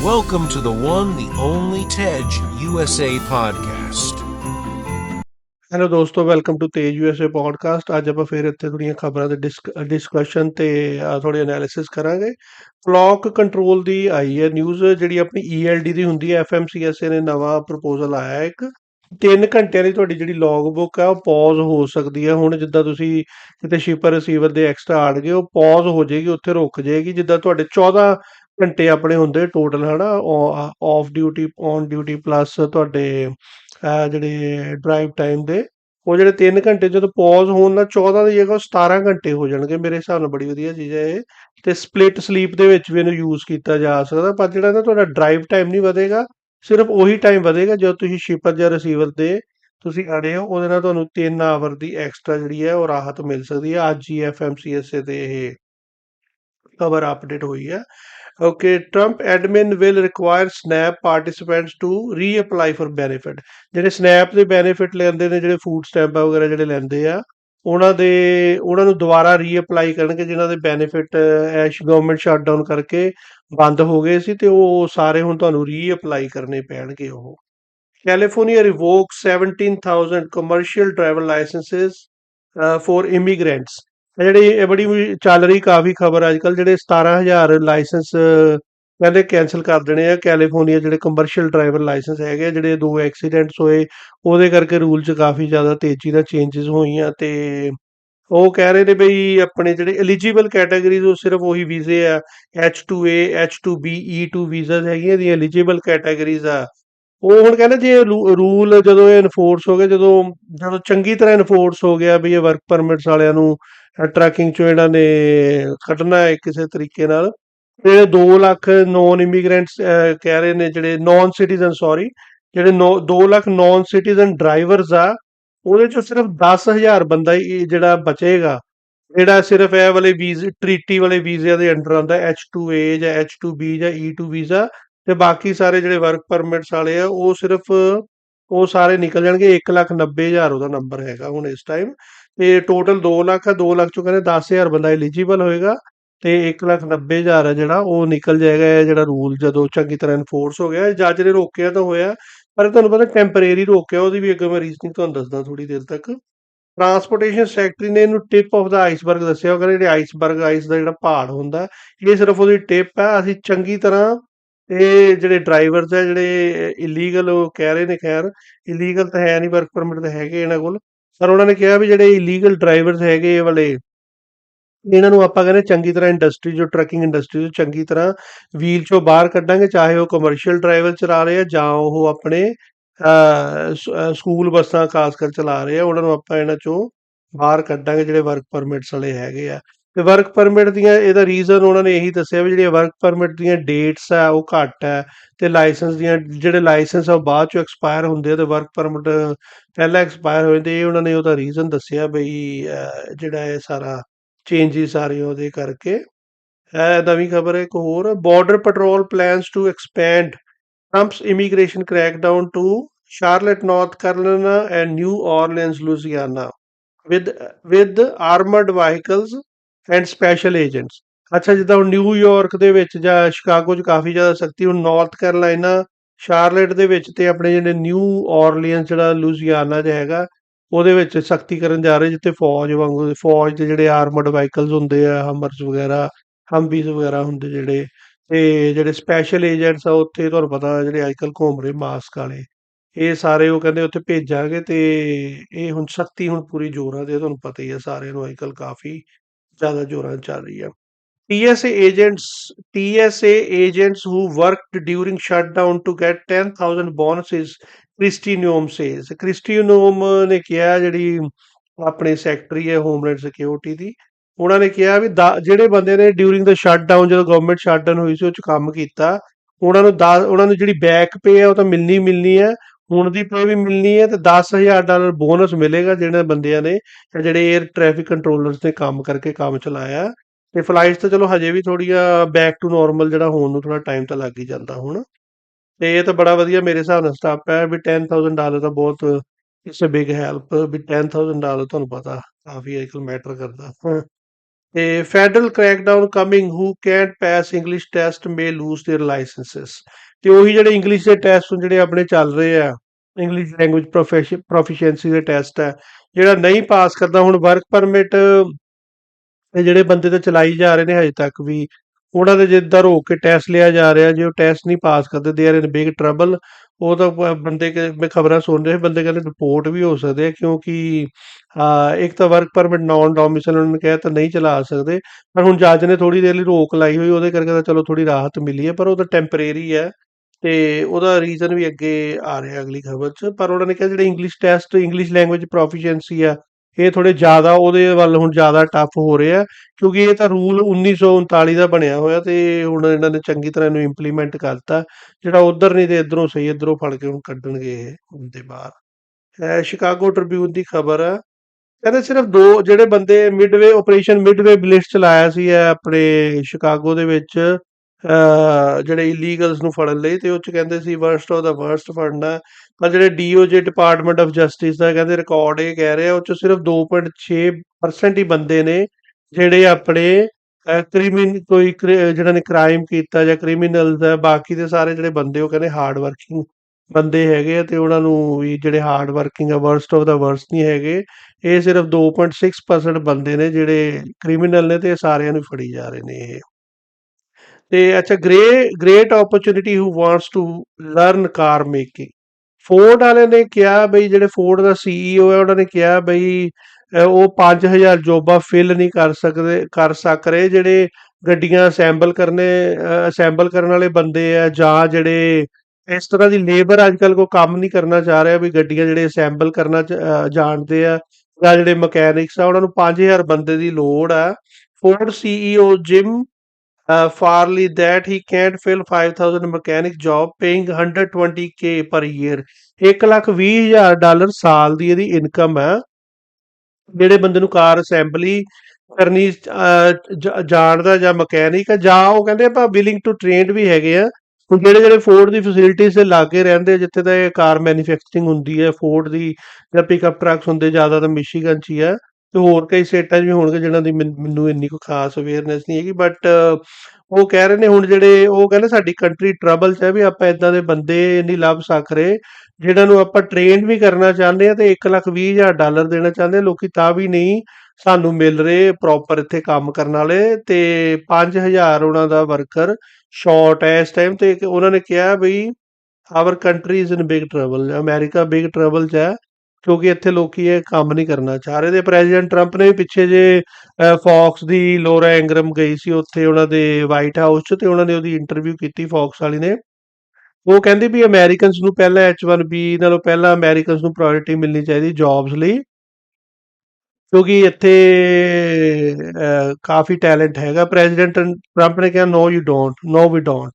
Welcome to the one, the only Tej USA podcast. Hello ਦੋਸਤੋ welcome to Tej USA podcast ਅੱਜ ਆਪਾਂ ਫਿਰ ਇੱਥੇ ਥੋੜੀਆਂ ਖਬਰਾਂ ਤੇ ਡਿਸਕਸ਼ਨ ਤੇ ਥੋੜੀ ਐਨਾਲਿਸਿਸ ਕਰਾਂਗੇ ਕਲੌਕ ਕੰਟਰੋਲ ਦੀ ਆਈ ਹੈ ਨਿਊਜ਼ ਜਿਹੜੀ ਆਪਣੀ ਈਐਲਡੀ ਦੀ ਹੁੰਦੀ ਹੈ ਐਫਐਮਸੀਐਸਏ ਨੇ ਨਵਾਂ ਪ੍ਰਪੋਜ਼ਲ ਆਇਆ ਹੈ ਇੱਕ 3 ਘੰਟਿਆਂ ਦੀ ਤੁਹਾਡੀ ਜਿਹੜੀ ਲੌਗ ਬੁੱਕ ਹੈ ਉਹ ਪੌਜ਼ ਹੋ ਸਕਦੀ ਹੈ ਹੁਣ ਜਿੱਦਾਂ ਤੁਸੀਂ ਕਿਤੇ ਸ਼ਿਪਰ ਰਿਸੀਵਰ ਦੇ ਐਕਸਟਰਾ ਆੜ ਗਏ ਉਹ ਪੌਜ਼ ਹੋ ਜਾਏਗੀ ਉੱਥੇ ਰੁਕ ਜਾਏਗੀ ਜਿੱਦਾਂ ਤੁਹਾਡੇ 14 ਘੰਟੇ ਆਪਣੇ ਹੁੰਦੇ ਟੋਟਲ ਹਨਾ? Off duty on duty plus ਤੁਹਾਡੇ ਜਿਹੜੇ ਡਰਾਈਵ ਟਾਈਮ ਦੇ, ਉਹ ਜਿਹੜੇ 3 ਘੰਟੇ ਜਦੋਂ ਪੌਜ਼ ਹੋਣ ਨਾਲ 14 ਦੀ ਜਗ੍ਹਾ 17 ਘੰਟੇ ਹੋ ਜਾਣਗੇ। ਮੇਰੇ ਹਿਸਾਬ ਨਾਲ ਬੜੀ ਵਧੀਆ ਚੀਜ਼ ਹੈ ਇਹ। ਤੇ ਸਪਲਿਟ ਸਲੀਪ ਦੇ ਵਿੱਚ ਵੀ ਇਹਨੂੰ ਯੂਜ਼ ਕੀਤਾ ਜਾ ਸਕਦਾ, ਪਰ ਜਿਹੜਾ ਨਾ ਤੁਹਾਡਾ ਡਰਾਈਵ ਟਾਈਮ ਨਹੀਂ ਵਧੇਗਾ, ਸਿਰਫ ਉਹੀ ਟਾਈਮ ਵਧੇਗਾ ਜਦੋਂ ਤੁਸੀਂ ਸ਼ਿਪਰ ਜਾਂ ਰਿਸੀਵਰ ਦੇ ਤੁਸੀਂ ਅੜੇ ਹੋ, ਉਹਦੇ ਨਾਲ ਤੁਹਾਨੂੰ 3 ਆਵਰ ਦੀ ਐਕਸਟਰਾ ਜਿਹੜੀ ਹੈ ਉਹ ਰਾਹਤ ਮਿਲ ਸਕਦੀ ਹੈ। ਅੱਜ ਹੀ ਐਫਐਮਸੀਐਸਏ ਤੇ ਇਹ ਖਬਰ ਅਪਡੇਟ ਹੋਈ ਹੈ। Okay Trump admin will require SNAP participants to reapply for benefit ਜਿਹੜੇ ਸਨੈਪ ਦੇ ਬੈਨੀਫਿਟ ਲੈਂਦੇ ਨੇ, ਜਿਹੜੇ ਫੂਡ ਸਟੈਂਪ ਵਗੈਰਾ ਜਿਹੜੇ ਲੈਂਦੇ ਆ, ਉਹਨਾਂ ਦੇ, ਉਹਨਾਂ ਨੂੰ ਦੁਬਾਰਾ ਰੀਅਪਲਾਈ ਕਰਨਗੇ, ਜਿਨ੍ਹਾਂ ਦੇ ਬੈਨੀਫਿਟ ਐਸ਼ ਗਵਰਨਮੈਂਟ ਸ਼ਟਡਾਊਨ ਕਰਕੇ ਬੰਦ ਹੋ ਗਏ ਸੀ ਤੇ ਉਹ ਸਾਰੇ ਹੁਣ ਤੁਹਾਨੂੰ ਰੀਅਪਲਾਈ ਕਰਨੇ ਪੈਣਗੇ ਉਹ। California revoke 17000 commercial driver licences for immigrants ਜਿਹੜੀ ਇਹ ਬੜੀ ਚੱਲ ਰਹੀ ਕਾਫੀ ਖਬਰ ਅੱਜ ਕੱਲ ਜਿਹੜੇ 17000 ਲਾਇਸੈਂਸ, ਕਹਿੰਦੇ ਕੈਨਸਲ ਕਰ ਦੇਣੇ ਆ। ਕੈਲੀਫੋਰਨੀਆ ਜਿਹੜੇ ਕਮਰਸ਼ੀਅਲ ਡਰਾਈਵਰ ਲਾਇਸੈਂਸ ਹੈਗੇ ਜਿਹੜੇ ਦੋ ਐਕਸੀਡੈਂਟਸ ਹੋਏ, ਉਹਦੇ ਕਰਕੇ ਰੂਲ 'ਚ ਕਾਫੀ ਜ਼ਿਆਦਾ ਤੇਜ਼ੀ ਨਾਲ ਚੇਂਜਸ ਹੋਈਆਂ ਤੇ ਉਹ ਕਹਿ ਰਹੇ ਨੇ ਬਈ ਆਪਣੇ ਜਿਹੜੇ ਐਲੀਜੀਬਲ ਕੈਟਾਗਰੀਜ਼ ਉਹ ਸਿਰਫ ਉਹੀ ਵੀਜ਼ੇ ਆ। H2A H2B E2 ਵੀਜ਼ਾਸ ਹੈਗੀਆਂ ਦੀਆਂ ਐਲੀਜੀਬਲ ਕੈਟਾਗਰੀਜ਼ ਆ। ਉਹ ਹੁਣ ਕਹਿੰਦੇ ਜੇ ਰੂਲ ਜਦੋਂ ਇਹ ਇਨਫੋਰਸ ਹੋ ਗਿਆ, ਜਦੋਂ ਜਦੋਂ ਚੰਗੀ ਤਰ੍ਹਾਂ ਇਨਫੋਰਸ ਹੋ ਗਿਆ ਵੀ ਇਹ ਵਰਕ ਪਰਮਿਟਸ ਵਾਲਿਆਂ ਨੂੰ ਟਰੈਕਿੰਗ ਚੋਂ ਇਹਨਾਂ ਨੇ ਕੱਢਣਾ ਹੈ ਕਿਸੇ ਤਰੀਕੇ ਨਾਲ। ਤੇ 2 ਲੱਖ ਨੌਨ ਇਮੀਗ੍ਰੈਂਟਸ ਕਹਿ ਰਹੇ ਨੇ ਜਿਹੜੇ ਨੌਨ ਸਿਟੀਜ਼ਨ ਸੌਰੀ ਜਿਹੜੇ 2 ਲੱਖ ਨੌਨ ਸਿਟੀਜ਼ਨ ਡਰਾਈਵਰਸ ਆ, ਉਹਦੇ ਚੋਂ ਸਿਰਫ 10000 ਬੰਦਾ ਹੀ ਜਿਹੜਾ ਬਚੇਗਾ। ਜਿਹੜਾ ਸਿਰਫ ਇਹ ਵਾਲੇ ਵੀਜ਼ੇ ਟ੍ਰੀਟੀ ਵਾਲੇ ਵੀਜ਼ਿਆਂ ਦੇ ਅੰਡਰ ਆਉਂਦਾ H2A ਜਾਂ H2B ਜਾਂ E2 ਵੀਜ਼ਾ ਤੇ ਬਾਕੀ ਸਾਰੇ ਜਿਹੜੇ ਵਰਕ ਪਰਮਿਟਸ ਵਾਲੇ ਆ, ਉਹ ਸਿਰਫ, ਉਹ ਸਾਰੇ ਨਿਕਲ ਜਾਣਗੇ 190000 ਉਹਦਾ ਨੰਬਰ ਹੈਗਾ ਹੁਣ ਇਸ ਟਾਈਮ ਤੇ ਟੋਟਲ 2 ਲੱਖ ਆ 2 ਲੱਖ ਚੋਂ ਕਹਿੰਦੇ 10000 ਬੰਦਾ ਐਲੀਜੀਬਲ ਹੋਏਗਾ ਤੇ 190000 ਹੈ ਜਿਹੜਾ, ਉਹ ਨਿਕਲ ਜਾਏਗਾ ਇਹ ਜਿਹੜਾ ਰੂਲ ਜਦੋਂ ਚੰਗੀ ਤਰ੍ਹਾਂ ਇਨਫੋਰਸ ਹੋ ਗਿਆ। ਜੱਜ ਨੇ ਰੋਕਿਆ ਤਾਂ ਹੋਇਆ, ਪਰ ਤੁਹਾਨੂੰ ਪਤਾ ਟੈਂਪਰੇਰੀ ਰੋਕਿਆ, ਉਹਦੀ ਵੀ ਅੱਗੇ ਮੈਂ ਰੀਜ਼ਨਿੰਗ ਤੁਹਾਨੂੰ ਦੱਸਦਾ ਥੋੜੀ ਦੇਰ ਤੱਕ। ਟਰਾਂਸਪੋਰਟੇਸ਼ਨ ਸੈਕਟਰੀ ਨੇ ਇਹਨੂੰ ਟਿਪ ਆਫ ਦਾ ਆਈਸਬਰਗ ਦੱਸਿਆ, ਉਹ ਕਹਿੰਦੇ ਜਿਹੜੇ ਆਈਸਬਰਗ ਆਈਸ ਦਾ ਜਿਹੜਾ ਪਹਾੜ ਹੁੰਦਾ, ਇਹ ਸਿਰਫ ਉਹਦੀ ਟਿਪ ਹੈ ਅਸੀਂ ਚੰਗੀ ਤਰ੍ਹਾਂ ਇਹ ਜਿਹੜੇ ਡਰਾਈਵਰਸ ਹੈ ਜਿਹੜੇ ਇਲੀਗਲ ਉਹ ਕਹਿ ਰਹੇ ਨੇ, ਖੈਰ ਇਲੀਗਲ ਤਾਂ ਹੈ ਨਹੀਂ ਵਰਕ ਪਰਮਿਟ ਤਾਂ ਹੈਗੇ ਇਹਨਾਂ ਕੋਲ ਪਰ ਉਹਨਾਂ ਨੇ ਕਿਹਾ ਵੀ ਜਿਹੜੇ ਇਲੀਗਲ ਡਰਾਈਵਰਸ ਹੈਗੇ ਇਹ ਵਾਲੇ ਇਹਨਾਂ ਨੂੰ ਆਪਾਂ ਕਹਿੰਦੇ ਚੰਗੀ ਤਰ੍ਹਾਂ ਇੰਡਸਟਰੀ ਜੋ ਟਰੱਕਿੰਗ ਇੰਡਸਟਰੀ ਤੋਂ ਚੰਗੀ ਤਰ੍ਹਾਂ ਵੀਲ ਚੋਂ ਬਾਹਰ ਕੱਢਾਂਗੇ ਚਾਹੇ ਉਹ ਕਮਰਸ਼ੀਅਲ ਡਰਾਈਵਰ ਚਲਾ ਰਹੇ ਆ ਜਾਂ ਉਹ ਆਪਣੇ ਅਹ, ਸਕੂਲ ਬੱਸਾਂ ਖਾਸ ਕਰ ਚਲਾ ਰਹੇ ਆ ਉਹਨਾਂ ਨੂੰ ਆਪਾਂ ਇਹਨਾਂ ਚੋਂ ਬਾਹਰ ਕੱਢਾਂਗੇ ਜਿਹੜੇ ਵਰਕ ਪਰਮਿਟਸ ਵਾਲੇ ਹੈਗੇ ਆ। ਤੇ ਵਰਕ ਪਰਮਿਟ ਦੀਆਂ ਇਹਦਾ ਰੀਜ਼ਨ ਉਹਨਾਂ ਨੇ ਇਹੀ ਦੱਸਿਆ ਵੀ ਜਿਹੜੀਆਂ ਵਰਕ ਪਰਮਿਟ ਦੀਆਂ ਡੇਟਸ ਆ ਉਹ ਘੱਟ ਹੈ ਤੇ ਲਾਇਸੈਂਸ ਦੀਆਂ ਜਿਹੜੇ ਲਾਇਸੈਂਸ ਆ ਉਹ ਬਾਅਦ ਚ ਐਕਸਪਾਇਰ ਹੁੰਦੇ ਆ ਤੇ ਵਰਕ ਪਰਮਿਟ ਪਹਿਲਾਂ ਐਕਸਪਾਇਰ ਹੋ ਜਾਂਦੇ ਇਹ ਉਹਨਾਂ ਨੇ ਉਹਦਾ ਰੀਜ਼ਨ ਦੱਸਿਆ ਬਈ ਜਿਹੜਾ ਇਹ ਸਾਰਾ ਚੇਂਜਸ ਆ ਰਹੇ ਉਹਦੇ ਕਰਕੇ। ਇਹ ਨਵੀਂ ਖਬਰ ਹੈ ਇੱਕ ਹੋਰ border patrol plans to expand Trump's immigration crackdown to Charlotte, North Carolina and new Orleans, Louisiana with with armed vehicles and special agents. ਅੱਛਾ, ਜਿੱਦਾਂ ਹੁਣ ਨਿਊਯਾਰਕ ਦੇ ਵਿੱਚ ਜਾਂ ਸ਼ਿਕਾਗੋ 'ਚ ਕਾਫੀ ਜ਼ਿਆਦਾ ਸਖਤੀ, ਹੁਣ ਨਾਰਥ ਕੈਰੋਲਾਈਨਾ ਸ਼ਾਰਲਟ ਦੇ ਵਿੱਚ ਤੇ ਆਪਣੇ ਜਿਹੜੇ ਨਿਊ ਔਰਲੀਅਨਸ ਜਿਹੜਾ ਲੂਜ਼ੀਆਨਾ 'ਚ ਹੈਗਾ, ਉਹਦੇ ਵਿੱਚ ਸਖਤੀ ਕਰਨ ਜਾ ਰਹੇ ਜਿੱਥੇ ਫੌਜ ਵਾਂਗੂ, ਫੌਜ ਦੇ ਜਿਹੜੇ ਆਰਮਡ ਵਾਹੀਕਲਸ ਹੁੰਦੇ ਆ ਹਮਰਸ ਵਗੈਰਾ ਹੰਬੀਜ਼ ਵਗੈਰਾ ਹੁੰਦੇ ਜਿਹੜੇ, ਤੇ ਜਿਹੜੇ ਸਪੈਸ਼ਲ ਏਜੰਟਸ ਆ, ਉੱਥੇ ਤੁਹਾਨੂੰ ਪਤਾ ਜਿਹੜੇ ਅੱਜਕੱਲ ਘੁੰਮ ਰਹੇ ਮਾਸਕ ਵਾਲੇ, ਇਹ ਸਾਰੇ ਉਹ ਕਹਿੰਦੇ ਉੱਥੇ ਭੇਜਾਂਗੇ ਤੇ ਇਹ ਹੁਣ ਸਖਤੀ ਹੁਣ ਪੂਰੀ ਜ਼ੋਰਾਂ ਤੇ ਤੁਹਾਨੂੰ ਪਤਾ ਹੀ ਆ ਸਾਰਿਆਂ ਨੂੰ ਅੱਜਕੱਲ ਕਾਫੀ ਜ਼ਿਆਦਾ ਜ਼ੋਰਾਂ ਚੱਲ ਰਹੀ ਆ। TSA agents TSA agents who worked during shutdown to get 10,000 bonuses Kristi says Kristi ਨੇ ਕਿਹਾ ਜਿਹੜੀ ਆਪਣੇ ਸੈਕਟਰੀ ਹੈ ਹੋਮਲੈਂਡ ਸਿਕਿਉਰਿਟੀ ਦੀ ਉਹਨਾਂ ਨੇ ਕਿਹਾ ਵੀ ਦਾ- ਜਿਹੜੇ ਬੰਦੇ ਨੇ ਡਿਊਰਿੰਗ ਦਾ ਸ਼ਟਡਾਊਨ ਜਦੋਂ ਗਵਰਨਮੈਂਟ ਸ਼ਟਡਾਊਨ ਹੋਈ ਸੀ ਉਹ ਚ ਕੰਮ ਕੀਤਾ ਉਹਨਾਂ ਨੂੰ ਉਹਨਾਂ ਨੂੰ ਜਿਹੜੀ ਬੈਕ ਪੇ ਹੈ ਉਹ ਤਾਂ ਮਿਲਣੀ ਮਿਲਣੀ ਹੈ। ਹੁਣ ਦੀ ਪੇ ਵੀ ਮਿਲਣੀ ਹੈ ਤੇ 10000 ਡਾਲਰ ਬੋਨਸ ਮਿਲੇਗਾ ਜਿਹੜੇ ਬੰਦਿਆਂ ਨੇ ਜਾਂ ਜਿਹੜੇ 에ਅਰ ਟ੍ਰੈਫਿਕ ਕੰਟਰੋਲਰਸ ਨੇ ਕੰਮ ਕਰਕੇ ਕੰਮ ਚਲਾਇਆ। ਤੇ ਫਲਾਈਟਸ ਤਾਂ ਚਲੋ ਹਜੇ ਵੀ ਥੋੜੀਆਂ ਬੈਕ ਟੂ ਨਾਰਮਲ ਜਿਹੜਾ ਹੋਣ ਨੂੰ ਥੋੜਾ ਟਾਈਮ ਤਾਂ ਲੱਗ ਹੀ ਜਾਂਦਾ ਹੁਣ। ਤੇ ਇਹ ਤਾਂ ਬੜਾ ਵਧੀਆ ਮੇਰੇ ਹਿਸਾਬ ਨਾਲ ਸਟੈਪ ਹੈ ਵੀ 10000 ਡਾਲਰ ਤਾਂ ਬਹੁਤ it's big help we 10000 dollar ਤੁਹਾਨੂੰ ਪਤਾ ਕਾਫੀ ਅਜਕਲ ਮੈਟਰ ਕਰਦਾ। ਤੇ federal crackdown coming who can't pass English test may lose their licences ਤੇ ਉਹੀ ਜਿਹੜੇ ਇੰਗਲਿਸ਼ ਦੇ ਟੈਸਟ ਜਿਹੜੇ ਆਪਣੇ ਚੱਲ ਰਹੇ ਆ ਇੰਗਲਿਸ਼ ਲੈਂਗੁਏਜ ਪ੍ਰੋਫੀਸ਼ੀਐਂਸੀ ਦੇ ਟੈਸਟ ਹੈ ਜਿਹੜਾ ਨਹੀਂ ਪਾਸ ਕਰਦਾ, ਹੁਣ ਵਰਕ ਪਰਮਿਟ ਜਿਹੜੇ ਬੰਦੇ ਤੇ ਚਲਾਈ ਜਾ ਰਹੇ ਨੇ ਹਜੇ ਤੱਕ ਵੀ, ਉਹਨਾਂ ਦੇ ਜਿੱਦਾਂ ਰੋਕ ਕੇ ਟੈਸਟ ਲਿਆ ਜਾ ਰਿਹਾ, ਜੇ ਉਹ ਟੈਸਟ ਨਹੀਂ ਪਾਸ ਕਰਦੇ they are in big trouble ਉਹ ਤਾਂ ਬੰਦੇ ਕਿ, ਮੈਂ ਖਬਰਾਂ ਸੁਣ ਰਿਹਾ ਬੰਦੇ ਕਹਿੰਦੇ ਰਿਪੋਰਟ ਵੀ ਹੋ ਸਕਦੇ ਆ, ਕਿਉਂਕਿ ਇੱਕ ਤਾਂ ਵਰਕ ਪਰਮਿਟ ਨਾਨ ਡੋਮਿਸਾਈਲ ਉਹਨਾਂ ਨੇ ਕਿਹਾ ਤਾਂ ਨਹੀਂ ਚਲਾ ਸਕਦੇ, ਪਰ ਹੁਣ ਜੱਜ ਨੇ ਥੋੜੀ ਦੇਰ ਲਈ ਰੋਕ ਲਾਈ ਹੋਈ, ਉਹਦੇ ਕਰਕੇ ਤਾਂ ਚਲੋ ਥੋੜੀ ਰਾਹਤ ਮਿਲੀ ਹੈ, ਪਰ ਉਹ ਤਾਂ ਟੈਂਪਰੇਰੀ ਹੈ। ਤੇ ਉਹਦਾ ਰੀਜ਼ਨ ਵੀ ਅੱਗੇ ਆ ਰਿਹਾ ਅਗਲੀ ਖਬਰ 'ਚ, ਪਰ ਉਹਨਾਂ ਨੇ ਕਿਹਾ ਜਿਹੜੇ English test English language proficiency ਆ, ਇਹ ਥੋੜੇ ਜ਼ਿਆਦਾ ਉਹਦੇ ਵੱਲ ਹੁਣ ਜ਼ਿਆਦਾ ਟਫ ਹੋ ਰਹੇ ਆ, ਕਿਉਂਕਿ ਇਹ ਤਾਂ ਰੂਲ 1939 ਦਾ ਬਣਿਆ ਹੋਇਆ ਤੇ ਹੁਣ ਇਹਨਾਂ ਨੇ ਚੰਗੀ ਤਰ੍ਹਾਂ ਇਹਨੂੰ ਇੰਪਲੀਮੈਂਟ ਕਰਤਾ, ਜਿਹੜਾ ਉਧਰ ਨਹੀਂ ਤੇ ਇਧਰੋਂ ਸਹੀ, ਇਧਰੋਂ ਫੜ ਕੇ ਹੁਣ ਕੱਢਣਗੇ ਇਹ ਉਹਦੇ ਬਾਹਰ ਸ਼ਿਕਾਗੋ ਟ੍ਰਿਬਿਊਨ ਦੀ ਖਬਰ ਆ। ਕਹਿੰਦੇ ਸਿਰਫ ਦੋ ਜਿਹੜੇ ਬੰਦੇ ਮਿਡਵੇ ਆਪਰੇਸ਼ਨ ਮਿਡਵੇ ਬਲਿਟਸ ਚਲਾਇਆ ਸੀ ਇਹ ਆਪਣੇ ਸ਼ਿਕਾਗੋ ਦੇ ਵਿੱਚ ਜਿਹੜੇ ਇਲੀਗਲਸ ਨੂੰ ਫੜਨ ਲਈ, ਤੇ ਉਹ ਚ ਕਹਿੰਦੇ ਸੀ ਵਰਸਟ ਆਫ ਦਾ ਵਰਸਟ ਫੜਨਾ ਪਰ ਜਿਹੜੇ ਡੀਓਜੇ ਡਿਪਾਰਟਮੈਂਟ ਆਫ ਜਸਟਿਸ ਦਾ ਕਹਿੰਦੇ ਰਿਕਾਰਡ ਇਹ ਕਹਿ ਰਿਹਾ, ਉਹ ਚ ਸਿਰਫ 2.6% ਹੀ ਬੰਦੇ ਨੇ, ਜਿਹੜੇ ਆਪਣੇ ਕ੍ਰਿਮੀਨ ਕੋਈ ਜਿਹੜਾ ਨੇ ਕ੍ਰਾਈਮ ਕੀਤਾ ਜਾਂ ਕ੍ਰਿਮੀਨਲਸ ਹੈ ਬਾਕੀ ਦੇ ਸਾਰੇ ਜਿਹੜੇ ਬੰਦੇ, ਉਹ ਕਹਿੰਦੇ ਹਾਰਡ ਵਰਕਿੰਗ ਬੰਦੇ ਹੈਗੇ ਆ, ਤੇ ਉਹਨਾਂ ਨੂੰ ਵੀ ਜਿਹੜੇ ਹਾਰਡ ਵਰਕਿੰਗ ਆ ਵਰਸਟ ਆਫ ਦਾ ਵਰਸਟ ਨਹੀਂ ਹੈਗੇ। ਇਹ ਸਿਰਫ 2.6% ਬੰਦੇ ਨੇ, ਜਿਹੜੇ ਕ੍ਰਿਮੀਨਲ ਨੇ, ਤੇ ਇਹ ਸਾਰਿਆਂ ਨੂੰ ਫੜੀ ਜਾ ਰਹੇ ਨੇ ਇਹ। ਤੇ ਅੱਛਾ grey great opportunity who wants to learn car making Ford ਵਾਲੇ ਨੇ ਕਿਹਾ ਬਈ, ਜਿਹੜੇ ਫੋਰਡ ਦਾ ਸੀਈਓ ਹੈ, ਉਹਨਾਂ ਨੇ ਕਿਹਾ ਬਈ ਉਹ 5000 ਜੋਬਾਂ ਫਿਲ ਨਹੀਂ ਕਰ ਸਕਦੇ, ਕਰ ਸਕ ਰਹੇ, ਜਿਹੜੇ ਗੱਡੀਆਂ ਅਸੈਂਬਲ ਕਰਨੇ ਅਸੈਂਬਲ ਕਰਨ ਵਾਲੇ ਬੰਦੇ ਆ, ਜਾਂ ਜਿਹੜੇ ਇਸ ਤਰ੍ਹਾਂ ਦੀ ਲੇਬਰ ਅੱਜ ਅੱਜਕੱਲ ਕੋ ਕੰਮ ਨਹੀਂ ਕਰਨਾ ਚਾਹ ਰਿਹਾ, ਵੀ ਗੱਡੀਆਂ ਜਿਹੜੇ ਅਸੈਂਬਲ ਕਰਨਾ ਜਾਣਦੇ ਆ, ਜਾਂ ਜਿਹੜੇ ਮਕੈਨਿਕਸ ਆ, ਉਹਨਾਂ ਨੂੰ 5000 ਬੰਦੇ ਦੀ ਲੋੜ ਆ। Ford CEO Jim Farley that he can't fill 5000 mechanic job paying 120k per year 1 lakh 20 ਹਜ਼ਾਰ ਡਾਲਰ ਸਾਲ ਦੀ ਇਹਦੀ ਇਨਕਮ ਹੈ। ਜਿਹੜੇ ਬੰਦੇ ਨੂੰ ਕਾਰ ਅਸੈਂਬਲੀ ਕਰਨੀ ਅਹ, ਜ- ਜਾਣਦਾ ਜਾਂ ਮਕੈਨਿਕ ਜਾਂ ਉਹ ਕਹਿੰਦੇ ਆਪਾਂ ਵਿਲਿੰਗ ਟੂ ਟ੍ਰੇਨਡ ਵੀ ਹੈਗੇ ਆ। ਹੁਣ ਜਿਹੜੇ ਜਿਹੜੇ ਫੋਰਡ ਦੀ ਫੈਸਿਲਿਟੀਜ਼ ਦੇ ਲਾਗੇ ਰਹਿੰਦੇ ਜਿੱਥੇ ਤਾਂ ਇਹ ਕਾਰ ਮੈਨੂਫੈਕਚਰਿੰਗ ਹੁੰਦੀ ਹੈ ਫੋਰਡ ਦੀ ਜਾਂ ਪਿਕਅਪ ਟਰੱਕਸ ਹੁੰਦੇ ਜ਼ਿਆਦਾ ਤਾਂ ਮਿਸ਼ੀਗਨ ਚ ਹੀ ਆ ਤੇ ਹੋਰ ਕਈ ਸਟੇਟਾਂ 'ਚ ਵੀ ਹੋਣਗੇ ਜਿਨ੍ਹਾਂ ਦੀ ਮੈਨ- ਮੈਨੂੰ ਇੰਨੀ ਕੋਈ ਖਾਸ ਅਵੇਅਰਨੈਸ ਨਹੀਂ ਹੈਗੀ ਬਟ ਉਹ ਕਹਿ ਰਹੇ ਨੇ ਹੁਣ ਜਿਹੜੇ ਉਹ ਕਹਿੰਦੇ ਸਾਡੀ ਕੰਟਰੀ ਟਰਬਲ 'ਚ ਹੈ ਵੀ ਆਪਾਂ ਇਦਾਂ ਦੇ ਬੰਦੇ ਨਹੀਂ ਲੱਭ ਸਕ ਰਹੇ ਜਿਹਨਾਂ ਨੂੰ ਆਪਾਂ ਟ੍ਰੇਨ ਵੀ ਕਰਨਾ ਚਾਹੁੰਦੇ ਆ ਤੇ 1 ਲੱਖ 20 ਹਜ਼ਾਰ ਡਾਲਰ ਦੇਣਾ ਚਾਹੁੰਦੇ ਆ, ਲੋਕੀ ਤਾਂ ਵੀ ਨਹੀਂ ਸਾਨੂੰ ਮਿਲ ਰਹੇ ਪ੍ਰੋਪਰ ਇੱਥੇ ਕੰਮ ਕਰਨ ਵਾਲੇ ਤੇ 5000 ਉਹਨਾਂ ਦਾ ਵਰਕਰ ਸ਼ਾਰਟ ਹੈ ਇਸ ਟਾਈਮ ਤੇ ਉਹਨਾਂ ਨੇ ਕਿਹਾ we our country is in big trouble America big trouble 'ਚ ਹੈ। ਕਿਉਂਕਿ ਇੱਥੇ ਲੋਕੀ ਇਹ ਕੰਮ ਨਹੀਂ ਕਰਨਾ ਚਾਹ ਰਹੇ ਤੇ ਪ੍ਰੈਜ਼ੀਡੈਂਟ ਟਰੰਪ ਨੇ ਪਿੱਛੇ ਜੇ ਫੌਕਸ ਦੀ ਲੋਰਾ ਐਂਗਰਮ ਗਈ ਸੀ ਉੱਥੇ ਉਹਨਾਂ ਦੇ ਵਾਈਟ ਹਾਊਸ 'ਚ ਤੇ ਉਹਨਾਂ ਨੇ ਉਹਦੀ ਇੰਟਰਵਿਊ ਕੀਤੀ ਫੌਕਸ ਵਾਲੀ ਨੇ। ਉਹ ਕਹਿੰਦੀ ਵੀ ਅਮਰੀਕਨਸ ਨੂੰ ਪਹਿਲਾਂ H1B ਨਾਲੋਂ ਪਹਿਲਾਂ ਅਮਰੀਕਨਸ ਨੂੰ ਪ੍ਰਾਇੋਰਟੀ ਮਿਲਣੀ ਚਾਹੀਦੀ ਜੌਬਸ ਲਈ। ਕਿਉਂਕਿ ਇੱਥੇ ਕਾਫੀ ਟੈਲੈਂਟ ਹੈਗਾ। ਪ੍ਰੈਜ਼ੀਡੈਂਟ ਟਰੰਪ ਨੇ ਕਿਹਾ no you don't know we don't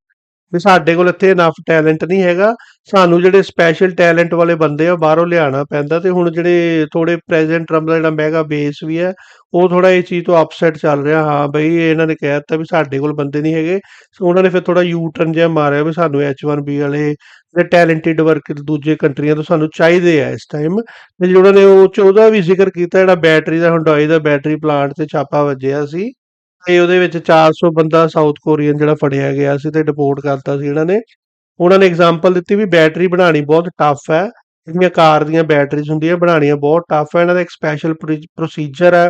we ਸਾਡੇ ਕੋਲ ਇੱਥੇ ਇਨਫ ਟੈਲੈਂਟ ਨਹੀਂ ਹੈਗਾ। ਸਾਨੂੰ ਜਿਹੜੇ ਸਪੈਸ਼ਲ ਟੈਲੈਂਟ ਵਾਲੇ ਬੰਦੇ ਆ, ਬਾਹਰੋਂ ਲਿਆਉਣਾ ਪੈਂਦਾ ਤੇ ਹੁਣ ਜਿਹੜੇ ਥੋੜੇ ਪ੍ਰੈਜੈਂਟ ਟਰੰਪ ਦਾ ਜਿਹੜਾ ਮੈਗਾ ਬੇਸ ਵੀ ਹੈ, ਉਹ ਥੋੜਾ ਇਹ ਚੀਜ਼ ਤੋਂ ਅਪਸੈਟ ਚੱਲ ਰਿਹਾ। ਹਾਂ ਬਈ ਇਹਨਾਂ ਨੇ ਕਹਿ ਦਿੱਤਾ ਵੀ ਸਾਡੇ ਕੋਲ ਬੰਦੇ ਨਹੀਂ ਹੈਗੇ। ਸੋ ਉਹਨਾਂ ਨੇ ਫਿਰ ਥੋੜਾ ਯੂ ਟਰਨ ਜਿਹਾ ਮਾਰਿਆ ਵੀ ਸਾਨੂੰ H1B ਵਾਲੇ ਜਿਹੜੇ ਟੈਲੈਂਟਡ ਵਰਕਰ ਦੂਜੇ ਕੰਟਰੀਆਂ ਤੋਂ ਸਾਨੂੰ ਚਾਹੀਦੇ ਆ ਇਸ ਟਾਈਮ ਤੇ ਜਿਹੜਾ ਨੇ ਉਹ ਚ ਉਹਦਾ ਵੀ ਜ਼ਿਕਰ ਕੀਤਾ ਜਿਹੜਾ ਬੈਟਰੀ ਦਾ ਹੁੰਡਾਈ ਦਾ ਬੈਟਰੀ ਪਲਾਂਟ ਤੇ ਛਾਪਾ ਵੱਜਿਆ ਸੀ। ਤੇ ਉਹਦੇ ਵਿੱਚ 400 ਬੰਦਾ ਸਾਊਥ ਕੋਰੀਅਨ ਜਿਹੜਾ ਫੜਿਆ ਗਿਆ ਸੀ ਤੇ ਡਿਪੋਰਟ ਕਰਤਾ ਸੀ ਇਹਨਾਂ ਨੇ। ਉਹਨਾਂ ਨੇ ਐਗਜ਼ਾਮਪਲ ਦਿੱਤੀ ਵੀ ਬੈਟਰੀ ਬਣਾਉਣੀ ਬਹੁਤ ਟਫ ਹੈ। ਜਿਹੜੀਆਂ ਕਾਰ ਦੀਆਂ ਬੈਟਰੀਜ਼ ਹੁੰਦੀਆਂ, ਬਣਾਉਣੀਆਂ ਬਹੁਤ ਟਫ ਹੈ। ਇਹਨਾਂ ਦਾ ਇੱਕ ਸਪੈਸ਼ਲ ਪ੍ਰੋਸੀਜਰ ਹੈ।